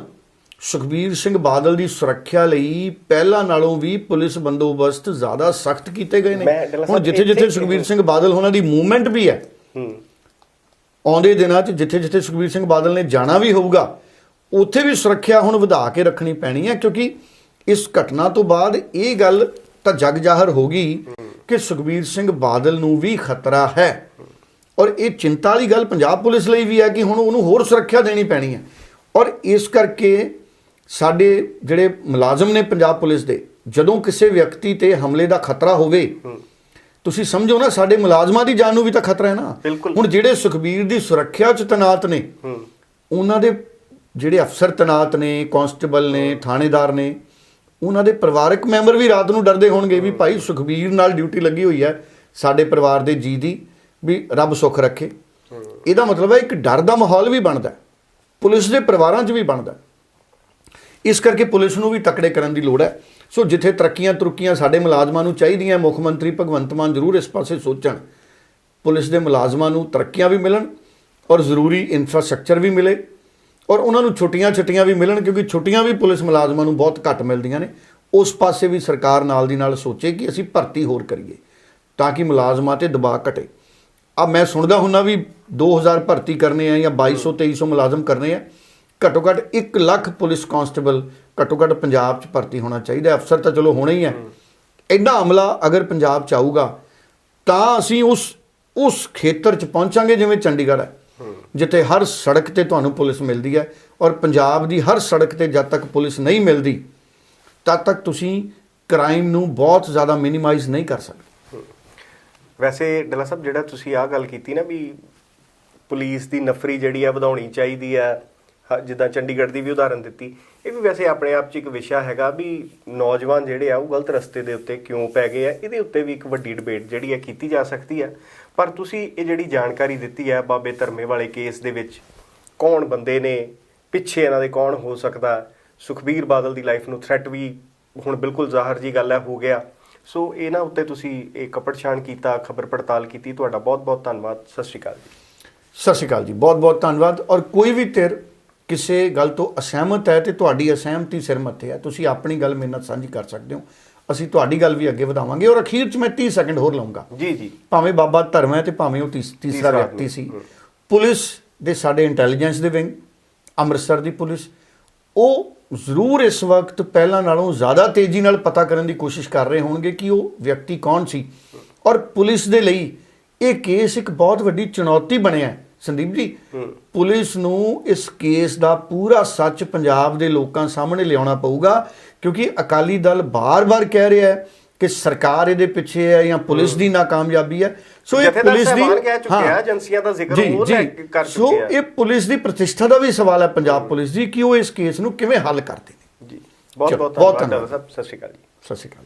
ਸੁਖਬੀਰ ਸਿੰਘ ਬਾਦਲ ਦੀ ਸੁਰੱਖਿਆ ਲਈ ਪਹਿਲਾਂ ਨਾਲੋਂ ਵੀ ਪੁਲਿਸ ਬੰਦੋਬਸਤ ਜ਼ਿਆਦਾ ਸਖਤ ਕੀਤੇ ਗਏ ਨੇ। ਹੁਣ ਸਾਹਿਬ ਜਿੱਥੇ ਜਿੱਥੇ ਇੱਥੇ- ਸੁਖਬੀਰ ਸਿੰਘ ਬਾਦਲ ਉਹਨਾਂ ਦੀ ਮੂਵਮੈਂਟ ਵੀ ਹੈ ਹੂੰ। ਆਉਂਦੇ ਦਿਨਾਂ 'ਚ ਜਿੱਥੇ ਜਿੱਥੇ ਸੁਖਬੀਰ ਸਿੰਘ ਬਾਦਲ ਨੇ ਜਾਣਾ ਵੀ ਹੋਊਗਾ ਉੱਥੇ ਵੀ ਸੁਰੱਖਿਆ ਹੁਣ ਵਧਾ ਕੇ ਰੱਖਣੀ ਪੈਣੀ ਹੈ ਕਿਉਂਕਿ ਇਸ ਘਟਨਾ ਤੋਂ ਬਾਅਦ ਇਹ ਗੱਲ ਤਾਂ ਜਗ ਜ਼ਾਹਰ ਹੋ ਗਈ। ਕਿ ਸੁਖਬੀਰ ਸਿੰਘ ਬਾਦਲ ਨੂੰ ਵੀ ਖਤਰਾ ਹੈ। ਔਰ ਇਹ ਚਿੰਤਾ ਵਾਲੀ ਗੱਲ ਪੰਜਾਬ ਪੁਲਿਸ ਲਈ ਵੀ ਹੈ ਕਿ ਹੁਣ ਉਹਨੂੰ ਹੋਰ ਸੁਰੱਖਿਆ ਦੇਣੀ ਪੈਣੀ ਹੈ। ਔਰ ਇਸ ਕਰਕੇ ਸਾਡੇ ਜਿਹੜੇ ਮੁਲਾਜ਼ਮ ਨੇ ਪੰਜਾਬ ਪੁਲਿਸ ਦੇ ਜਦੋਂ ਕਿਸੇ ਵਿਅਕਤੀ ਤੇ ਹਮਲੇ ਦਾ ਖਤਰਾ ਹੋਵੇ ਤੁਸੀਂ ਸਮਝੋ ਨਾ ਸਾਡੇ ਮੁਲਾਜ਼ਮਾਂ ਦੀ ਜਾਨ ਨੂੰ ਵੀ ਤਾਂ ਖਤਰਾ ਹੈ ਨਾ। ਹੁਣ ਜਿਹੜੇ ਸੁਖਬੀਰ ਦੀ ਸੁਰੱਖਿਆ ਚ ਤਨਾਤ ਨੇ ਉਹਨਾਂ ਦੇ ਜਿਹੜੇ ਅਫਸਰ ਤਨਾਤ ਨੇ ਕਾਂਸਟੇਬਲ ਨੇ ਥਾਣੇਦਾਰ ਨੇ ਉਹਨਾਂ ਦੇ ਪਰਿਵਾਰਕ ਮੈਂਬਰ ਵੀ ਰਾਤ ਨੂੰ ਡਰਦੇ ਹੋਣਗੇ ਵੀ ਭਾਈ ਸੁਖਬੀਰ ਨਾਲ ਡਿਊਟੀ ਲੱਗੀ ਹੋਈ ਹੈ, ਸਾਡੇ ਪਰਿਵਾਰ ਦੇ ਜੀ ਦੀ, ਵੀ ਰੱਬ ਸੁੱਖ ਰੱਖੇ। ਇਹਦਾ ਮਤਲਬ ਹੈ ਇੱਕ ਡਰ ਦਾ ਮਾਹੌਲ ਵੀ ਬਣਦਾ ਪੁਲਿਸ ਦੇ ਪਰਿਵਾਰਾਂ 'ਚ ਵੀ ਬਣਦਾ ਇਸ ਕਰਕੇ ਪੁਲਿਸ ਨੂੰ ਵੀ ਤਕੜੇ ਕਰਨ ਦੀ ਲੋੜ ਹੈ। ਸੋ ਜਿੱਥੇ ਤਰੱਕੀਆਂ ਤੁਰਕੀਆਂ ਸਾਡੇ ਮੁਲਾਜ਼ਮਾਂ ਨੂੰ ਚਾਹੀਦੀਆਂ, ਮੁੱਖ ਮੰਤਰੀ ਭਗਵੰਤ ਮਾਨ ਜ਼ਰੂਰ ਇਸ ਪਾਸੇ ਸੋਚਣ। ਪੁਲਿਸ ਦੇ ਮੁਲਾਜ਼ਮਾਂ ਨੂੰ ਤਰੱਕੀਆਂ ਵੀ ਮਿਲਣ ਔਰ ਜ਼ਰੂਰੀ ਇਨਫਰਾਸਟ੍ਰਕਚਰ ਵੀ ਮਿਲੇ। ਔਰ ਉਹਨਾਂ ਨੂੰ ਛੁੱਟੀਆਂ ਛੁੱਟੀਆਂ ਵੀ ਮਿਲਣ ਕਿਉਂਕਿ ਛੁੱਟੀਆਂ ਵੀ ਪੁਲਿਸ ਮੁਲਾਜ਼ਮਾਂ ਨੂੰ ਬਹੁਤ ਘੱਟ ਮਿਲਦੀਆਂ ਨੇ। ਉਸ ਪਾਸੇ ਵੀ ਸਰਕਾਰ ਨਾਲ ਦੀ ਨਾਲ ਸੋਚੇ ਕਿ ਅਸੀਂ ਭਰਤੀ ਹੋਰ ਕਰੀਏ ਤਾਂ ਕਿ ਮੁਲਾਜ਼ਮਾਂ ਤੇ ਦਬਾਅ ਘਟੇ। ਆ ਮੈਂ ਸੁਣਦਾ ਹੁੰਨਾ ਵੀ 2000 ਭਰਤੀ ਕਰਨੇ ਆ ਜਾਂ 2200 2300 ਮੁਲਾਜ਼ਮ ਕਰਨੇ ਆ। ਘੱਟੋ ਘੱਟ 1 ਲੱਖ ਪੁਲਿਸ ਕਾਂਸਟੇਬਲ ਘੱਟੋ ਘੱਟ ਪੰਜਾਬ 'ਚ ਭਰਤੀ ਹੋਣਾ ਚਾਹੀਦਾ ਅਫਸਰ ਤਾਂ ਚਲੋ ਹੋਣਾ ਹੀ ਹੈ ਐਡਾ ਅਮਲਾ ਅਗਰ ਪੰਜਾਬ 'ਚ ਆਊਗਾ ਤਾਂ ਅਸੀਂ ਉਸ ਉਸ ਖੇਤਰ 'ਚ ਪਹੁੰਚਾਂਗੇ ਜਿਵੇਂ ਚੰਡੀਗੜ੍ਹ ਹੈ। ਜਿੱਥੇ ਹਰ ਸੜਕ ਤੇ ਤੁਹਾਨੂੰ ਪੁਲਿਸ ਮਿਲਦੀ ਹੈ ਔਰ ਪੰਜਾਬ ਦੀ ਹਰ ਸੜਕ ਤੇ ਜਦ ਤੱਕ ਪੁਲਿਸ ਨਹੀਂ ਮਿਲਦੀ, ਤਦ ਤੱਕ ਤੁਸੀਂ ਕ੍ਰਾਈਮ ਨੂੰ ਬਹੁਤ ਜ਼ਿਆਦਾ ਮਿਨੀਮਾਈਜ਼ ਨਹੀਂ ਕਰ ਸਕਦੇ। ਵੈਸੇ ਡੱਲਾ ਸਾਹਿਬ, ਜਿਹੜਾ ਤੁਸੀਂ ਆਹ ਗੱਲ ਕੀਤੀ ਨਾ ਵੀ ਪੁਲਿਸ ਦੀ ਨਫਰੀ ਜਿਹੜੀ ਆ ਵਧਾਉਣੀ ਚਾਹੀਦੀ ਆ, ਹ- ਜਿੱਦਾਂ ਚੰਡੀਗੜ੍ਹ ਦੀ ਵੀ ਉਦਾਹਰਨ ਦਿੱਤੀ, ਇਹ ਵੀ ਵੈਸੇ ਆਪਣੇ ਆਪ 'ਚ ਇੱਕ ਵਿਸ਼ਾ ਹੈਗਾ ਵੀ ਨੌਜਵਾਨ ਜਿਹੜੇ ਆ, ਉਹ ਗਲਤ ਰਸਤੇ ਦੇ ਉੱਤੇ ਕਿਉਂ ਪੈ ਗਏ ਆ, ਇਹਦੇ ਉੱਤੇ ਵੀ ਇੱਕ ਵੱਡੀ ਡਿਬੇਟ ਜਿਹੜੀ ਹੈ ਕੀਤੀ ਜਾ ਸਕਦੀ ਹੈ ਪਰ ਤੁਸੀਂ ਇਹ ਜਿਹੜੀ ਜਾਣਕਾਰੀ ਦਿੱਤੀ ਹੈ ਬਾਬੇ ਧਰਮੇ ਵਾਲੇ ਕੇਸ ਦੇ ਵਿੱਚ, ਕੌਣ ਬੰਦੇ ਨੇ, ਪਿੱਛੇ ਇਹਨਾਂ ਦੇ ਕੌਣ ਹੋ ਸਕਦਾ, ਸੁਖਬੀਰ ਬਾਦਲ ਦੀ ਲਾਈਫ ਨੂੰ ਥ੍ਰੈਟ ਵੀ ਹੁਣ ਬਿਲਕੁਲ ਜ਼ਾਹਰ ਜੀ ਗੱਲ ਹੈ, ਹੋ ਗਿਆ। ਸੋ ਇਹਨਾਂ ਉੱਤੇ ਤੁਸੀਂ ਇਹ ਕਪੜਛਾਣ ਕੀਤਾ, ਖਬਰ ਪੜਤਾਲ ਕੀਤੀ, ਤੁਹਾਡਾ ਬਹੁਤ ਬਹੁਤ ਧੰਨਵਾਦ। ਸਤਿ ਸ਼੍ਰੀ ਅਕਾਲ ਜੀ। ਸਤਿ ਸ਼੍ਰੀ ਅਕਾਲ ਜੀ ਬਹੁਤ ਬਹੁਤ ਧੰਨਵਾਦ। ਔਰ ਕੋਈ ਵੀ ਧਿਰ ਕਿਸੇ ਗੱਲ ਤੋਂ ਅਸਹਿਮਤ ਹੈ ਤੇ ਤੁਹਾਡੀ ਅਸਹਿਮਤੀ ਸਿਰ ਮੱਥੇ ਹੈ, ਤੁਸੀਂ ਆਪਣੀ ਗੱਲ ਮੇਰੇ ਨਾਲ ਸਾਂਝੀ ਕਰ ਸਕਦੇ ਹੋ। ਅਸੀਂ ਤੁਹਾਡੀ ਗੱਲ ਵੀ ਅੱਗੇ ਵਧਾਵਾਂਗੇ ਔਰ ਅਖੀਰ 'ਚ ਮੈਂ 30 ਸੈਕਿੰਡ ਹੋਰ ਲਵਾਂਗਾ ਜੀ ਜੀ ਭਾਵੇਂ ਬਾਬਾ ਧਰਮ ਹੈ ਤੇ ਭਾਵੇਂ ਉਹ ਤੀਸ- ਤੀਸਰਾ ਵਿਅਕਤੀ ਸੀ। ਪੁਲਿਸ ਦੇ ਸਾਡੇ ਇੰਟੈਲੀਜੈਂਸ ਦੇ ਵਿੰਗ ਅੰਮ੍ਰਿਤਸਰ ਦੀ ਪੁਲਿਸ ਉਹ ਜ਼ਰੂਰ ਇਸ ਵਕਤ ਪਹਿਲਾਂ ਨਾਲੋਂ ਜ਼ਿਆਦਾ ਤੇਜ਼ੀ ਨਾਲ ਪਤਾ ਕਰਨ ਦੀ ਕੋਸ਼ਿਸ਼ ਕਰ ਰਹੇ ਹੋਣਗੇ ਕਿ ਉਹ ਵਿਅਕਤੀ ਕੌਣ ਸੀ ਔਰ ਪੁਲਿਸ ਦੇ ਲਈ ਇਹ ਕੇਸ ਇੱਕ ਬਹੁਤ ਵੱਡੀ ਚੁਣੌਤੀ ਬਣਿਆ ਹੈ। ਸੰਦੀਪ ਜੀ। ਪੁਲਿਸ ਨੂੰ ਇਸ ਕੇਸ ਦਾ ਪੂਰਾ ਸੱਚ ਪੰਜਾਬ ਦੇ ਲੋਕਾਂ ਸਾਹਮਣੇ ਲਿਆਉਣਾ ਪਊਗਾ ਕਿਉਂਕਿ ਅਕਾਲੀ ਦਲ ਬਾਰ-ਬਾਰ ਕਹਿ ਰਿਹਾ ਹੈ ਕਿ ਸਰਕਾਰ ਇਹਦੇ ਪਿੱਛੇ ਹੈ ਜਾਂ ਪੁਲਿਸ ਦੀ ਨਾਕਾਮਯਾਬੀ ਹੈ। ਸੋ ਇਹ ਪੁਲਿਸ ਦੀ ਕਹਿ ਏਜੰਸੀਆਂ ਦਾ ਜ਼ਿਕਰ ਉਹ ਕਰ ਸੋ ਚੁੱਕੇ ਆ। ਇਹ ਪੁਲਿਸ ਦੀ ਪ੍ਰਤਿਸ਼ਠਾ ਦਾ ਵੀ ਸਵਾਲ ਹੈ ਪੰਜਾਬ ਪੁਲਿਸ ਦੀ ਕਿ ਉਹ ਇਸ ਕੇਸ ਨੂੰ ਕਿਵੇਂ ਹੱਲ ਕਰਦੇ ਨੇ। ਜੀ। ਬਹੁਤ ਬਹੁਤ ਧੰਨਵਾਦ। ਸਾਹਿਬ ਸਤਿ ਸ਼੍ਰੀ ਅਕਾਲ ਜੀ। ਸਤਿ ਸ਼੍ਰੀ ਅਕਾਲ